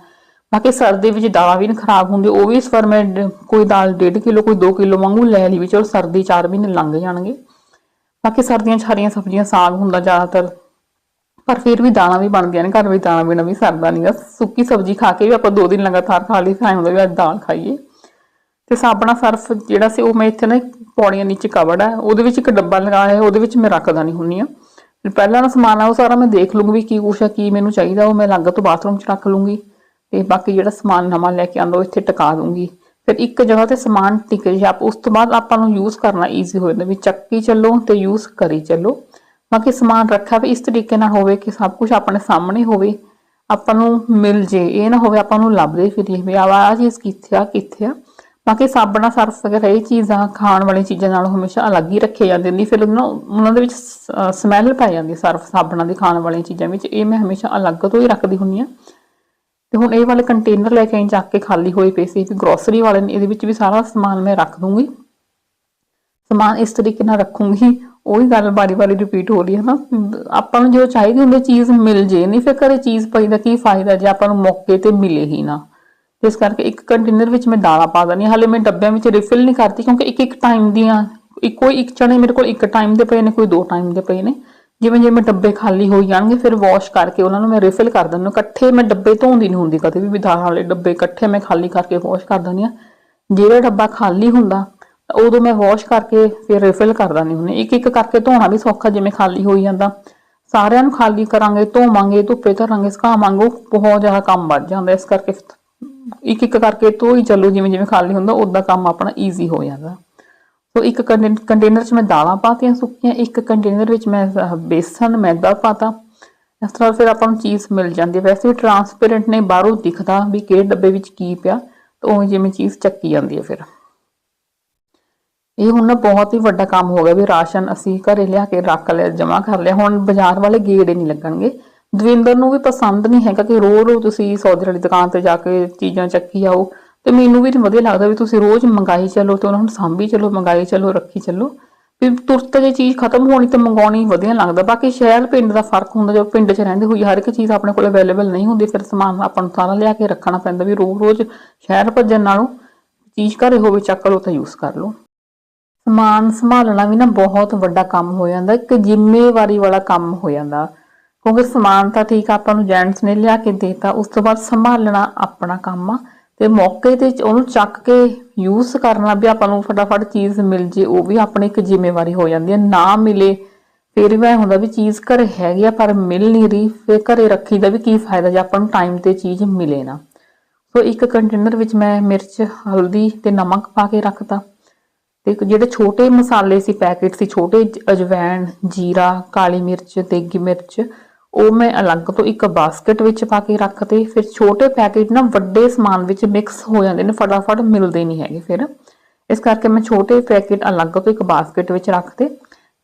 ਬਾਕੀ ਸਰਦੀ ਵਿੱਚ ਦਾਲਾਂ ਵੀ ਨਹੀਂ ਖਰਾਬ ਹੁੰਦੀ ਉਹ ਵੀ ਇਸ ਵਾਰ ਮੈਂ ਕੋਈ ਦਾਲ 1.5 ਕਿਲੋ, ਕੋਈ 2 ਕਿਲੋ ਵਾਂਗੂ ਲੈ ਲਈ ਵੀ ਚਲੋ ਸਰਦੀ 4 ਮਹੀਨੇ ਲੰਘ ਜਾਣਗੇ। ਬਾਕੀ ਸਰਦੀਆਂ 'ਚ ਹਰੀਆਂ ਸਬਜ਼ੀਆਂ ਸਾਗ ਹੁੰਦਾ ਜ਼ਿਆਦਾਤਰ, ਪਰ ਫਿਰ ਵੀ ਦਾਣਾ ਵੀ ਬਣਦੀਆਂ ਨੇ, ਘਰ ਵਿੱਚ ਦਾਣਾ ਬਿਨਾਂ ਵੀ ਸਰਦਾ ਨਹੀਂਗਾ ਸੁੱਕੀ ਸਬਜ਼ੀ ਖਾ ਕੇ ਵੀ ਆਪਾਂ ਦੋ ਦਿਨ ਲਗਾਤਾਰ ਖਾ ਲਈ ਖਾਏ ਹੁੰਦਾ ਵੀ ਅੱਜ ਦਾਲ ਖਾਈਏ। ਤੇ ਸਾਬਣਾ ਸਰਫ ਜਿਹੜਾ ਸੀ, ਉਹ ਮੈਂ ਇੱਥੇ ਨਾ ਪੌੜੀਆਂ ਨੀਚੇ ਕਵੜ ਹੈ ਉਹਦੇ ਵਿੱਚ ਇੱਕ ਡੱਬਾ ਲਗਾਇਆ ਹੈ ਉਹਦੇ ਵਿੱਚ ਮੈਂ ਰੱਖਦਾ ਨਹੀਂ ਹੁੰਨੀ ਆ। ਪਹਿਲਾਂ ਦਾ ਸਮਾਨ ਆ, ਉਹ ਸਾਰਾ ਮੈਂ ਦੇਖ ਲੂੰਗੀ ਵੀ ਕੀ ਕੁਛ ਹੈ ਕੀ ਮੈਨੂੰ ਚਾਹੀਦਾ, ਉਹ ਮੈਂ ਅਲੱਗ ਤੋਂ ਬਾਥਰੂਮ 'ਚ ਰੱਖ ਲੂੰਗੀ। ਤੇ ਬਾਕੀ ਜਿਹੜਾ ਸਮਾਨ ਨਵਾਂ ਲੈ ਕੇ ਆਂਦਾ ਉਹ ਇੱਥੇ ਟਿਕਾ ਦੂੰਗੀ। ਫਿਰ ਇੱਕ ਜਗ੍ਹਾ ਤੇ ਸਮਾਨ ਟਿਕ ਜੇ ਉਸ ਤੋਂ ਬਾਅਦ ਆਪਾਂ ਨੂੰ ਯੂਜ਼ ਕਰਨਾ ਈਜ਼ੀ ਹੋ ਜਾਂਦਾ ਵੀ ਚੱਕੀ ਚੱਲੋ ਤੇ ਯੂਜ਼ ਕਰੀ ਚੱਲੋ। ਬਾਕੀ ਸਮਾਨ ਰੱਖਿਆ ਵੀ ਇਸ ਤਰੀਕੇ ਨਾਲ ਹੋਵੇ ਕਿ ਸਭ ਕੁਝ ਆਪਣੇ ਸਾਹਮਣੇ ਹੋਵੇ, ਆਪਾਂ ਨੂੰ ਮਿਲ ਜੇ। ਇਹ ਨਾ ਹੋਵੇ ਆਪਾਂ ਨੂੰ ਲੱਭਦੇ ਫਿਰੀਏ ਵੀ ਆਹ ਆਹ ਚੀਜ਼ ਕਿੱਥੇ ਆ ਕਿੱਥੇ ਆ। ਬਾਕੀ ਸਾਬਣਾ ਸਰਫ ਵਗੈਰਾ ਇਹ ਚੀਜ਼ਾਂ ਖਾਣ ਵਾਲੀਆਂ ਚੀਜ਼ਾਂ ਨਾਲ ਹਮੇਸ਼ਾ ਅਲੱਗ ਹੀ ਰੱਖੇ ਜਾਂਦੇ ਨੇ, ਫਿਰ ਉਹਨਾਂ ਉਹਨਾਂ ਦੇ ਵਿੱਚ ਸਮੈਲ ਪੈ ਜਾਂਦੀ ਸਰਫ ਸਾਬਣਾ ਦੀ ਖਾਣ ਵਾਲੀਆਂ ਚੀਜ਼ਾਂ ਵਿੱਚ। ਇਹ ਮੈਂ ਹਮੇਸ਼ਾ ਅਲੱਗ ਤੋਂ ਹੀ ਰੱਖਦੀ ਹੁੰਨੀ ਆ ਤੇ ਹੁਣ ਇਹ ਵਾਲੇ ਕੰਟੇਨਰ ਲੈ ਕੇ ਆਈ ਚੱਕ ਕੇ ਖਾਲੀ ਹੋਏ ਪਏ ਸੀ ਤੇ ਗਰੋਸਰੀ ਵਾਲੇ ਨੇ, ਇਹਦੇ ਵਿੱਚ ਵੀ ਸਾਰਾ ਸਮਾਨ ਮੈਂ ਰੱਖ ਦੂੰਗੀ। ਸਮਾਨ ਇਸ ਤਰੀਕੇ ਨਾਲ ਰੱਖੂੰਗੀ, ਉਹੀ ਗੱਲ ਬਾਰੀ-ਬਾਰੀ ਰਿਪੀਟ ਹੋ ਰਹੀ ਹੈ ਨਾ। ਆਪਾਂ ਨੂੰ ਜੋ ਚਾਹੀਦੀ ਹੁੰਦੀ ਚੀਜ਼ ਮਿਲ ਜੇ ਨਹੀਂ, ਫਿਰ ਘਰੇ ਚੀਜ਼ ਪਈ ਦਾ ਕੀ ਫਾਇਦਾ ਜੇ ਆਪਾਂ ਨੂੰ ਮੌਕੇ ਤੇ ਮਿਲੇ ਹੀ ਨਾ। ਇਸ ਕਰਕੇ ਇੱਕ ਕੰਟੇਨਰ ਵਿੱਚ ਮੈਂ ਦਾਲਾਂ ਪਾ ਦਨੀ ਹਾਲੇ ਮੈਂ ਡੱਬਿਆਂ ਵਿੱਚ ਰਿਫਿਲ ਨਹੀਂ ਕਰਦੀ ਕਿਉਂਕਿ ਇੱਕ ਇੱਕ ਟਾਈਮ ਦੀਆਂ, ਇੱਕੋ ਇੱਕ ਚਣੇ ਮੇਰੇ ਕੋਲ ਇੱਕ ਟਾਈਮ ਦੇ ਪਏ ਨੇ, ਕੋਈ ਦੋ ਟਾਈਮ ਦੇ ਪਏ ਨੇ। ਜਿਵੇਂ ਜਿਵੇਂ ਡੱਬੇ ਖਾਲੀ ਹੋ ਜਾਣਗੇ, ਫਿਰ ਵਾਸ਼ ਕਰਕੇ ਉਹਨਾਂ ਨੂੰ ਮੈਂ ਰਿਫਿਲ ਕਰ ਦਿੰਦੀ ਹਾਂ। ਇਕੱਠੇ ਮੈਂ ਡੱਬੇ ਧੋਂਦੀ ਨਹੀਂ ਹੁੰਦੀ ਕਦੇ ਵੀ ਵੀ ਵਾਲੇ ਡੱਬੇ ਇਕੱਠੇ ਮੈਂ ਖਾਲੀ ਕਰਕੇ ਵਾਸ਼ ਕਰ ਦਿੰਦੀ ਹਾਂ। ਜਿਹੜਾ ਡੱਬਾ ਖਾਲੀ ਹੁੰਦਾ, ਤਾਂ ਉਦੋਂ ਮੈਂ ਵਾਸ਼ ਕਰਕੇ ਫਿਰ ਰਿਫਿਲ ਕਰ ਦਿੰਦੀ ਹੁੰਦੀ ਇੱਕ ਇੱਕ ਕਰਕੇ ਧੋਣਾ ਵੀ ਸੌਖਾ, ਜਿਵੇਂ ਖਾਲੀ ਹੋਈ ਜਾਂਦਾ। ਸਾਰਿਆਂ ਨੂੰ ਖਾਲੀ ਕਰਾਂਗੇ, ਧੋਵਾਂਗੇ, ਧੁੱਪੇ ਧਰਾਂਗੇ, ਸੁਕਾਵਾਂਗੇ, ਉਹ ਬਹੁਤ ਜ਼ਿਆਦਾ ਕੰਮ ਵੱਧ ਜਾਂਦਾ। ਇਸ ਕਰਕੇ ਇੱਕ ਇੱਕ ਕਰਕੇ ਧੋ ਹੀ ਚੱਲੋ, ਜਿਵੇਂ ਜਿਵੇਂ ਖਾਲੀ ਹੁੰਦਾ, ਉਦਾਂ ਕੰਮ ਆਪਣਾ ਈਜ਼ੀ ਹੋ ਜਾਂਦਾ। ਸੋ ਇੱਕ ਕੰਟੇਨਰ 'ਚ ਮੈਂ ਦਾਲਾਂ ਪਾਤੀਆਂ ਸੁੱਕੀਆਂ, ਇੱਕ ਕੰਟੇਨਰ ਵਿੱਚ ਮੈਂ ਬੇਸਨ, ਮੈਦਾ ਪਾਤਾ। ਇਸ ਤਰ੍ਹਾਂ ਫਿਰ ਆਪਾਂ ਨੂੰ ਚੀਜ਼ ਮਿਲ ਜਾਂਦੀ ਹੈ। ਵੈਸੇ ਟਰਾਂਸਪੇਰੈਂਟ ਨੇ ਬਾਹਰੋਂ ਦਿਖਦਾ ਵੀ ਕਿਹੜੇ ਡੱਬੇ ਵਿੱਚ ਕੀ ਪਿਆ, ਤਾਂ ਉਹ ਜਿਵੇਂ ਚੀਜ਼ ਚੱਕੀ ਜਾਂਦੀ ਹੈ ਫਿਰ। ਇਹ ਹੁਣ ਬਹੁਤ ਹੀ ਵੱਡਾ ਕੰਮ ਹੋ ਗਿਆ ਵੀ ਰਾਸ਼ਨ ਅਸੀਂ ਘਰੇ ਲਿਆ ਕੇ ਰੱਖ ਲਿਆ ਜਮਾ ਕਰ ਲਿਆ। ਹੁਣ ਬਾਜ਼ਾਰ ਵਾਲੇ ਗੇੜੇ ਨਹੀਂ ਲੱਗਣਗੇ। ਦਵਿੰਦਰ ਨੂੰ ਵੀ ਪਸੰਦ ਨਹੀਂ ਹੈਗਾ ਕਿ ਰੋਜ਼ ਰੋਜ਼ ਤੁਸੀਂ ਸੌਦੇ ਵਾਲੀ ਦੁਕਾਨ ਤੇ ਜਾ ਕੇ ਚੀਜ਼ਾਂ ਚੱਕੀ ਆਓ। ਤੇ ਮੈਨੂੰ ਵੀ ਵਧੀਆ ਲੱਗਦਾ ਵੀ ਤੁਸੀਂ ਰੋਜ਼ ਮੰਗਾਈ ਚੱਲੋ ਤੇ ਉਹਨਾਂ ਨੂੰ ਸਾਂਭੀ ਚੱਲੋ, ਮੰਗਾਈ ਚੱਲੋ, ਰੱਖੀ ਚੱਲੋ। ਵੀ ਤੁਰਤ ਜੇ ਚੀਜ਼ ਖਤਮ ਹੋਣੀ ਤੇ ਮੰਗਾਉਣੀ ਵਧੀਆ ਲੱਗਦਾ। ਬਾਕੀ ਸ਼ਹਿਰ ਪਿੰਡ ਦਾ ਫ਼ਰਕ ਹੁੰਦਾ ਜੋ ਪਿੰਡ 'ਚ ਰਹਿੰਦੇ ਹੋਈ ਹਰ ਇੱਕ ਚੀਜ਼ ਆਪਣੇ ਕੋਲ ਅਵੇਲੇਬਲ ਨਹੀਂ ਹੁੰਦੀ, ਫਿਰ ਸਮਾਨ ਆਪਾਂ ਨੂੰ ਸਾਰਾ ਲਿਆ ਕੇ ਰੱਖਣਾ ਪੈਂਦਾ ਵੀ ਰੋਜ਼ ਰੋਜ਼ ਸ਼ਹਿਰ ਭੱਜਣ ਨਾਲੋਂ ਚੀਜ਼ ਘਰੇ ਹੋਵੇ ਚੱਕ ਲਓ ਤਾਂ ਯੂਜ਼ ਕਰ ਲਓ। ਸਮਾਨ ਸੰਭਾਲਣਾ ਵੀ ਨਾ ਬਹੁਤ ਵੱਡਾ ਕੰਮ ਹੋ ਜਾਂਦਾ, ਇੱਕ ਜ਼ਿੰਮੇਵਾਰੀ ਵਾਲਾ ਕੰਮ ਹੋ ਜਾਂਦਾ। ਕਿਉਂਕਿ ਸਮਾਨ ਤਾਂ ਠੀਕ ਆਪਾਂ ਨੂੰ ਜੈਂਟਸ ਨੇ ਲਿਆ ਕੇ ਦੇਤਾ, ਉਸ ਤੋਂ ਬਾਅਦ ਸੰਭਾਲਣਾ ਆਪਣਾ ਕੰਮ ਆ। ਤੇ ਮੌਕੇ ਤੇ ਉਹਨੂੰ ਚੱਕ ਕੇ ਯੂਜ਼ ਕਰਨਾ ਵੀ ਆਪਾਂ ਨੂੰ ਫਟਾਫਟ ਚੀਜ਼ ਮਿਲ ਜੇ, ਉਹ ਵੀ ਆਪਣੀ ਇੱਕ ਜ਼ਿੰਮੇਵਾਰੀ ਹੋ ਜਾਂਦੀ ਹੈ। ਨਾ ਮਿਲੇ, ਫਿਰ ਵੀ ਹੁੰਦਾ ਵੀ ਚੀਜ਼ ਘਰੇ ਹੈਗੀ ਆ, ਪਰ ਮਿਲ ਨਹੀਂ ਰਹੀ, ਫਿਰ ਘਰੇ ਰੱਖੀ ਦਾ ਵੀ ਕੀ ਫਾਇਦਾ ਜੇ ਆਪਾਂ ਨੂੰ ਟਾਈਮ ਤੇ ਚੀਜ਼ ਮਿਲੇ ਨਾ। ਸੋ ਇੱਕ ਕੰਟੇਨਰ ਵਿੱਚ ਮੈਂ ਮਿਰਚ, ਹਲਦੀ ਤੇ ਨਮਕ ਪਾ ਕੇ ਰੱਖਤਾ। ਤੇ ਜਿਹੜੇ ਛੋਟੇ ਮਸਾਲੇ ਸੀ ਪੈਕੇਟ ਸੀ, ਛੋਟੇ ਜ- ਅਜਵਾਇਣ ਜੀਰਾ, ਕਾਲੀ ਮਿਰਚ, ਦੇਗੀ ਮਿਰਚ ਉਹ ਮੈਂ ਅਲੱਗ ਤੋਂ ਇੱਕ ਬਾਸਕਟ ਵਿੱਚ ਪਾ ਕੇ ਰੱਖਤੇ, ਫਿਰ ਛੋਟੇ ਪੈਕੇਟ ਨਾ ਵੱਡੇ ਸਮਾਨ ਵਿੱਚ ਮਿਕਸ ਹੋ ਜਾਂਦੇ ਨੇ, ਫਟਾਫਟ ਮਿਲਦੇ ਨਹੀਂ ਹੈਗੇ ਫਿਰ। ਇਸ ਕਰਕੇ ਮੈਂ ਛੋਟੇ ਪੈਕੇਟ ਅਲੱਗ ਤੋਂ ਇੱਕ ਬਾਸਕਟ ਵਿੱਚ ਰੱਖਤੇ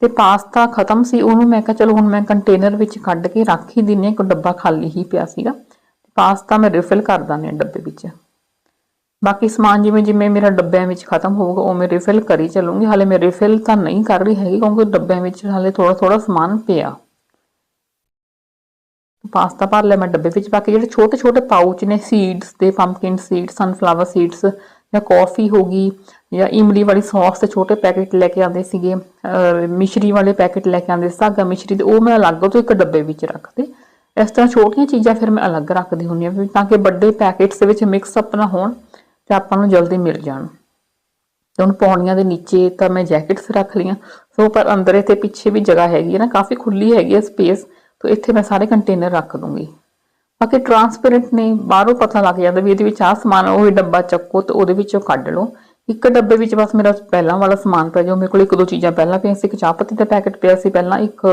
ਤੇ ਪਾਸਤਾ ਖਤਮ ਸੀ ਉਹਨੂੰ ਮੈਂ ਕਿਹਾ, ਚਲੋ ਹੁਣ ਮੈਂ ਕੰਟੇਨਰ ਵਿੱਚ ਕੱਢ ਕੇ ਰੱਖ ਹੀ ਦਿੰਨੀ ਹਾਂ, ਇੱਕ ਡੱਬਾ ਖਾਲੀ ਹੀ ਪਿਆ ਸੀਗਾ। ਪਾਸਤਾ ਮੈਂ ਰਿਫਿਲ ਕਰ ਦਾਂਗੀ ਡੱਬੇ ਵਿੱਚ। ਬਾਕੀ ਸਮਾਨ ਜਿਵੇਂ ਜਿਵੇਂ ਮੇਰਾ ਡੱਬਿਆਂ ਵਿੱਚ ਖਤਮ ਹੋਊਗਾ ਉਹ ਮੈਂ ਰਿਫਿਲ ਕਰੀ ਚੱਲੂੰਗੀ। ਹਾਲੇ ਮੈਂ ਰਿਫਿਲ ਤਾਂ ਨਹੀਂ ਕਰ ਰਹੀ ਹੈਗੀ ਕਿਉਂਕਿ ਡੱਬਿਆਂ ਵਿੱਚ ਹਾਲੇ ਥੋੜਾ ਥੋੜਾ ਸਮਾਨ ਪਿਆ। ਪਾਸਤਾ ਭਰ ਲਿਆ ਮੈਂ ਡੱਬੇ ਵਿੱਚ ਬਾਕੀ ਜਿਹੜੇ ਛੋਟੇ ਛੋਟੇ ਪਾਊਚ ਨੇ ਸੀਡਸ ਦੇ ਪੰਪਕਿਨ ਸੀਡ ਸਨਫਲਾਵਰ ਸੀਡਸ ਜਾਂ ਕਾਫੀ ਹੋ ਗਈ ਜਾਂ ਇਮਲੀ ਵਾਲੀ ਸੌਸ ਦੇ ਛੋਟੇ ਪੈਕੇਟ ਲੈ ਕੇ ਆਉਂਦੇ ਸੀਗੇ ਮਿਸ਼ਰੀ ਵਾਲੇ ਪੈਕੇਟ ਲੈ ਕੇ ਆਉਂਦੇ ਸੀ, ਮਿਸ਼ਰੀ ਦੇ ਉਹ ਮੈਂ ਅਲੱਗ ਤੋਂ ਇੱਕ ਡੱਬੇ ਵਿੱਚ ਰੱਖਦੇ ਇਸ ਤਰ੍ਹਾਂ ਛੋਟੀਆਂ ਚੀਜ਼ਾਂ ਫਿਰ ਮੈਂ ਅਲੱਗ ਰੱਖਦੀ ਹੁੰਦੀ ਹਾਂ ਤਾਂ ਕਿ ਵੱਡੇ ਪੈਕੇਟਸ ਦੇ ਵਿੱਚ ਮਿਕਸ ਅਪ ਨਾ ਹੋਣ ਤੇ ਆਪਾਂ ਨੂੰ ਜਲਦੀ ਮਿਲ ਜਾਣ। ਤੇ ਹੁਣ ਪੌਣੀਆਂ ਦੇ ਨੀਚੇ ਤਾਂ ਮੈਂ ਜੈਕਟਸ ਰੱਖ ਲਈਆਂ। ਸੋ ਪਰ ਅੰਦਰ ਤੇ ਪਿੱਛੇ ਵੀ ਜਗ੍ਹਾ ਹੈਗੀ ਹੈ ਨਾ ਕਾਫੀ ਖੁੱਲੀ ਹੈਗੀ ਹੈ ਸਪੇਸ ਤਾਂ ਇੱਥੇ ਮੈਂ ਸਾਰੇ ਕੰਟੇਨਰ ਰੱਖ ਦੂੰਗੀ। ਬਾਕੀ ਟਰਾਂਸਪੇਰੈਂਟ ਨੇ ਬਾਹਰੋਂ ਪਤਾ ਲੱਗ ਜਾਂਦਾ ਵੀ ਇਹਦੇ ਵਿੱਚ ਆਹ ਸਮਾਨ ਉਹ ਡੱਬਾ ਚੱਕੋ ਤੇ ਉਹਦੇ ਵਿੱਚੋਂ ਕੱਢ ਲਓ। ਇੱਕ ਡੱਬੇ ਵਿੱਚ ਬਸ ਮੇਰਾ ਪਹਿਲਾਂ ਵਾਲਾ ਸਮਾਨ ਪਿਆ ਜੋ ਮੇਰੇ ਕੋਲ ਇੱਕ ਦੋ ਚੀਜ਼ਾਂ ਪਹਿਲਾਂ ਪਈਆਂ ਸੀ, ਇੱਕ ਚਾਹ ਪੱਤੀ ਦਾ ਪੈਕੇਟ ਪਿਆ ਸੀ, ਪਹਿਲਾਂ ਇੱਕ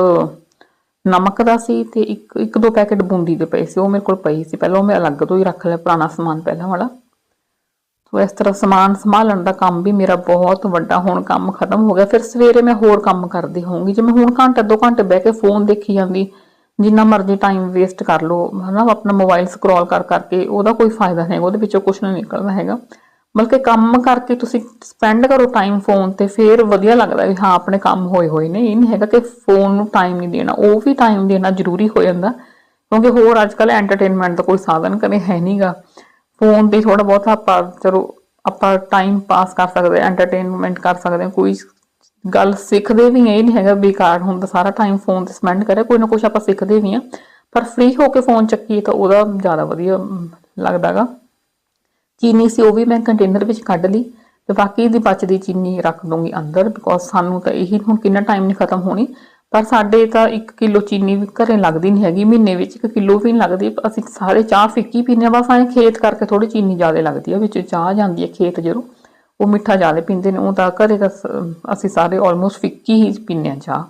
ਨਮਕ ਦਾ ਸੀ ਤੇ ਇੱਕ ਇੱਕ ਦੋ ਪੈਕੇਟ ਬੂੰਦੀ ਦੇ ਪਏ ਸੀ, ਉਹ ਮੇਰੇ ਕੋਲ ਪਈ ਸੀ। ਪਹਿਲਾਂ ਉਹ ਮੈਂ ਅਲੱਗ ਤੋਂ ਹੀ ਰੱਖ ਲਿਆ, ਪੁਰਾਣਾ ਸਮਾਨ ਪਹਿਲਾਂ ਵਾਲਾ। ਸੋ ਇਸ ਤਰ੍ਹਾਂ ਸਮਾਨ ਸੰਭਾਲਣ ਦਾ ਕੰਮ ਵੀ ਮੇਰਾ ਬਹੁਤ ਵੱਡਾ, ਹੁਣ ਕੰਮ ਖਤਮ ਹੋ ਗਿਆ। ਫਿਰ ਸਵੇਰੇ ਮੈਂ ਹੋਰ ਕੰਮ ਕਰਦੀ ਹੋਊਂਗੀ। ਜੇ ਮੈਂ ਹੁਣ ਘੰਟਾ, ਦੋ ਘੰਟੇ ਬਹਿ ਕੇ ਫੋਨ ਦੇਖੀ ਜਾਂਦੀ ਜਿੰਨਾ ਮਰਜ਼ੀ ਟਾਈਮ ਵੇਸਟ ਕਰ ਲਓ, ਹਨਾ, ਆਪਣਾ ਮੋਬਾਈਲ ਸਕਰੋਲ ਕਰ, ਕਰਕੇ ਉਹਦਾ ਕੋਈ ਫਾਇਦਾ ਨਹੀਂ, ਉਹਦੇ ਵਿੱਚੋਂ ਕੁਝ ਨਹੀਂ ਨਿਕਲਦਾ ਹੈਗਾ। ਬਲਕਿ ਕੰਮ ਕਰਕੇ ਤੁਸੀਂ ਸਪੈਂਡ ਕਰੋ ਟਾਈਮ ਫੋਨ ਤੇ, ਫਿਰ ਵਧੀਆ ਲੱਗਦਾ ਵੀ ਹਾਂ, ਆਪਣੇ ਕੰਮ ਹੋਏ ਹੋਏ ਨੇ। ਇਹ ਨਹੀਂ ਹੈਗਾ ਕਿ ਫੋਨ ਨੂੰ ਟਾਈਮ ਨਹੀਂ ਦੇਣਾ, ਉਹ ਵੀ ਟਾਈਮ ਦੇਣਾ ਜ਼ਰੂਰੀ ਹੋ ਜਾਂਦਾ। ਕਿਉਂਕਿ ਹੋਰ ਅੱਜ ਕੱਲ ਐਂਟਰਟੇਨਮੈਂਟ ਦਾ ਕੋਈ ਸਾਧਨ ਕਦੇ ਹੈ ਨਹੀਂਗਾ ਫੋਨ ਤੇ ਥੋੜਾ ਬਹੁਤ ਆਪਾਂ, ਚਲੋ, ਆਪਾਂ ਟਾਈਮ ਪਾਸ ਕਰ ਸਕਦੇ ਐਂਟਰਟੇਨਮੈਂਟ ਕਰ ਸਕਦੇ ਹਾਂ, ਕੋਈ ਗੱਲ ਸਿੱਖਦੇ ਵੀ ਆ ਇਹ ਨਹੀਂ ਹੈਗਾ ਬੇਕਾਰ ਹੁੰਦਾ ਸਾਰਾ ਟਾਈਮ ਫੋਨ ਤੇ ਸਪੈਂਡ ਕਰੇ ਕੋਈ ਨਾ ਕੁਝ ਆਪਾਂ ਸਿੱਖਦੇ ਵੀ ਆ। ਪਰ ਫ੍ਰੀ ਹੋ ਕੇ ਫੋਨ ਚੱਕੀਏ ਤਾਂ ਉਹਦਾ ਜ਼ਿਆਦਾ ਵਧੀਆ ਅਮ, ਲੱਗਦਾਗਾ ਚੀਨੀ ਸੀ ਉਹ ਵੀ ਮੈਂ ਕੰਟੇਨਰ ਵਿੱਚ ਕੱਢ ਲਈ ਤੇ ਬਾਕੀ ਦੀ ਬਚਦੀ ਚੀਨੀ ਰੱਖ ਦੂੰਗੀ ਅੰਦਰ ਬਿਕੋਜ਼ ਸਾਨੂੰ ਤਾਂ ਇਹੀ ਹੁਣ ਕਿੰਨਾ ਟਾਈਮ ਨਹੀਂ ਖਤਮ ਹੋਣੀ। ਪਰ ਸਾਡੇ ਤਾਂ 1 ਕਿਲੋ ਚੀਨੀ ਵੀ ਘਰੇ ਲੱਗਦੀ ਨਹੀਂ ਹੈਗੀ ਮਹੀਨੇ ਵਿੱਚ 1 ਕਿਲੋ ਵੀ ਨਹੀਂ ਲੱਗਦੀ। ਅਸੀਂ ਸਾਰੇ ਚਾਹ ਫਿੱਕੀ ਪੀਂਦੇ ਹਾਂ ਬਸ ਐਂ ਖੇਤ ਕਰਕੇ ਥੋੜੀ ਚੀਨੀ ਜ਼ਿਆਦਾ ਲੱਗਦੀ ਆ ਵਿੱਚ ਚਾਹ ਜਾਂਦੀ ਹੈ ਖੇਤ ਜਦੋਂ ਉਹ ਮਿੱਠਾ ਜ਼ਿਆਦਾ ਪੀਂਦੇ ਨੇ, ਉਹ ਤਾਂ ਘਰੇ ਤਾਂ ਅਸੀਂ ਸਾਰੇ ਆਲਮੋਸਟ ਫਿੱਕੀ ਹੀ ਪੀਂਦੇ ਹਾਂ ਚਾਹ।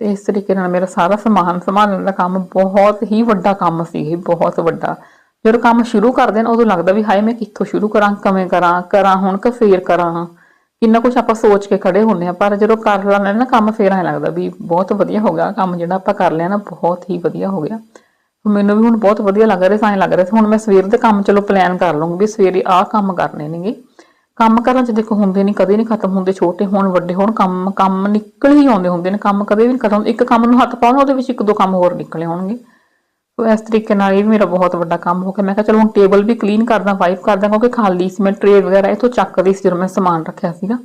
ਤੇ ਇਸ ਤਰੀਕੇ ਨਾਲ ਮੇਰਾ ਸਾਰਾ ਸਮਾਨ ਸੰਭਾਲਣ ਦਾ ਕੰਮ ਬਹੁਤ ਹੀ ਵੱਡਾ ਕੰਮ ਸੀ, ਇਹ ਬਹੁਤ ਵੱਡਾ। ਜਦੋਂ ਕੰਮ ਸ਼ੁਰੂ ਕਰਦੇ ਨੇ, ਉਦੋਂ ਲੱਗਦਾ ਵੀ ਹਾਏ, ਮੈਂ ਕਿੱਥੋਂ ਸ਼ੁਰੂ ਕਰਾਂ, ਕਿਵੇਂ ਕਰਾਂ ਕਰਾਂ ਹੁਣ ਕਿ ਫੇਰ ਕਰਾਂ? ਕਿੰਨਾ ਕੁਝ ਆਪਾਂ ਸੋਚ ਕੇ ਖੜੇ ਹੁੰਨੇ ਆ ਪਰ ਜਦੋਂ ਕਰ ਲੈਂਦੇ ਨਾ ਕੰਮ, ਫੇਰ ਐਂ ਲੱਗਦਾ ਵੀ ਬਹੁਤ ਵਧੀਆ ਹੋ ਗਿਆ, ਕੰਮ ਜਿਹੜਾ ਆਪਾਂ ਕਰ ਲਿਆ ਨਾ, ਬਹੁਤ ਹੀ ਵਧੀਆ ਹੋ ਗਿਆ। ਮੈਨੂੰ ਵੀ ਹੁਣ ਬਹੁਤ ਵਧੀਆ ਲੱਗ ਰਿਹਾ ਸਾਂ ਲੱਗ ਰਿਹਾ। ਸੀ ਹੁਣ ਮੈਂ ਸਵੇਰ ਦੇ ਕੰਮ, ਚਲੋ ਪਲਾਨ ਕਰ ਲਵਾਂਗੀ ਵੀ ਸਵੇਰੇ ਆਹ ਕੰਮ ਕਰਨੇ ਨੇਗੇ। ਕੰਮ ਘਰਾਂ 'ਚ ਦੇਖੋ ਹੁੰਦੇ ਨਹੀਂ ਕਦੇ ਨਹੀਂ ਖਤਮ ਹੁੰਦੇ ਛੋਟੇ, ਹੋਣ ਵੱਡੇ, ਹੋਣ ਕੰਮ ਕੰਮ ਨਿਕਲ ਹੀ ਆਉਂਦੇ ਹੁੰਦੇ ਨੇ। ਕੰਮ ਕਦੇ ਵੀ ਨਹੀਂ ਖਤਮ, ਇੱਕ ਕੰਮ ਨੂੰ ਹੱਥ ਪਾਉਣਾ, ਉਹਦੇ ਵਿੱਚ ਇੱਕ ਦੋ ਕੰਮ ਹੋਰ ਨਿਕਲੇ ਹੋਣਗੇ। ਸੋ ਇਸ ਤਰੀਕੇ ਨਾਲ ਇਹ ਵੀ ਮੇਰਾ ਬਹੁਤ ਵੱਡਾ ਕੰਮ ਹੋ ਗਿਆ। ਮੈਂ ਕਿਹਾ ਚਲੋ ਹੁਣ ਟੇਬਲ ਵੀ ਕਲੀਨ ਕਰਦਾ ਵਾਈਪ ਕਰਦਾ, ਕਿਉਂਕਿ ਖਾਲੀ ਸੀ ਮੈਂ ਟਰੇ ਵਗੈਰਾ ਇਥੋਂ ਚੱਕਦੀ ਸੀ ਜਦੋਂ ਮੈਂ ਸਮਾਨ ਰੱਖਿਆ ਸੀਗਾ।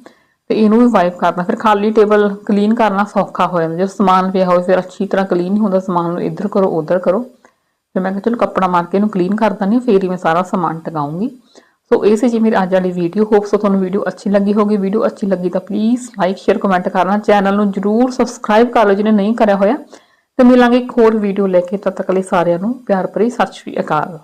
ਤੇ ਇਹਨੂੰ ਵੀ ਵਾਈਪ ਕਰਦਾ ਫਿਰ ਖਾਲੀ ਟੇਬਲ ਕਲੀਨ ਕਰਨਾ ਸੌਖਾ ਹੋ ਜਾਂਦਾ। ਜਦੋਂ ਸਮਾਨ ਪਿਆ ਹੋਵੇ, ਫਿਰ ਅੱਛੀ ਤਰ੍ਹਾਂ ਕਲੀਨ ਹੁੰਦਾ, ਸਮਾਨ ਨੂੰ ਇੱਧਰ ਕਰੋ, ਉੱਧਰ ਕਰੋ। ਫਿਰ ਮੈਂ ਕਿਹਾ ਚਲੋ ਕੱਪੜਾ ਮਾਰ ਕੇ ਇਹਨੂੰ ਕਲੀਨ ਕਰ ਦਿੰਦੀ ਹਾਂ, ਫਿਰ ਹੀ ਮੈਂ ਸਾਰਾ ਸਮਾਨ ਟਿਕਾਉਂਗੀ। ਸੋ ਇਹ ਸੀ ਜੀ ਮੇਰੀ ਅੱਜ ਵਾਲੀ ਵੀਡੀਓ ਹੋਪ ਸੋ ਤੁਹਾਨੂੰ ਵੀਡੀਓ ਅੱਛੀ ਲੱਗੀ ਹੋਗੀ ਵੀਡੀਓ ਅੱਛੀ ਲੱਗੀ ਤਾਂ ਪਲੀਜ਼ ਲਾਈਕ ਸ਼ੇਅਰ ਕਮੈਂਟ ਕਰਨਾ। ਚੈਨਲ ਨੂੰ ਜਰੂਰ ਸਬਸਕ੍ਰਾਈਬ ਕਰ ਲਓ ਜਿਹਨੇ ਨਹੀਂ ਕਰਿਆ ਹੋਇਆ। ਤੇ ਮਿਲਾਂਗੇ ਇੱਕ ਹੋਰ ਵੀਡੀਓ ਲੈ ਕੇ। ਤਦ ਤੱਕ ਲਈ ਸਾਰਿਆਂ ਨੂੰ ਪਿਆਰ ਭਰੀ ਸਤਿ ਸ਼੍ਰੀ ਅਕਾਲ।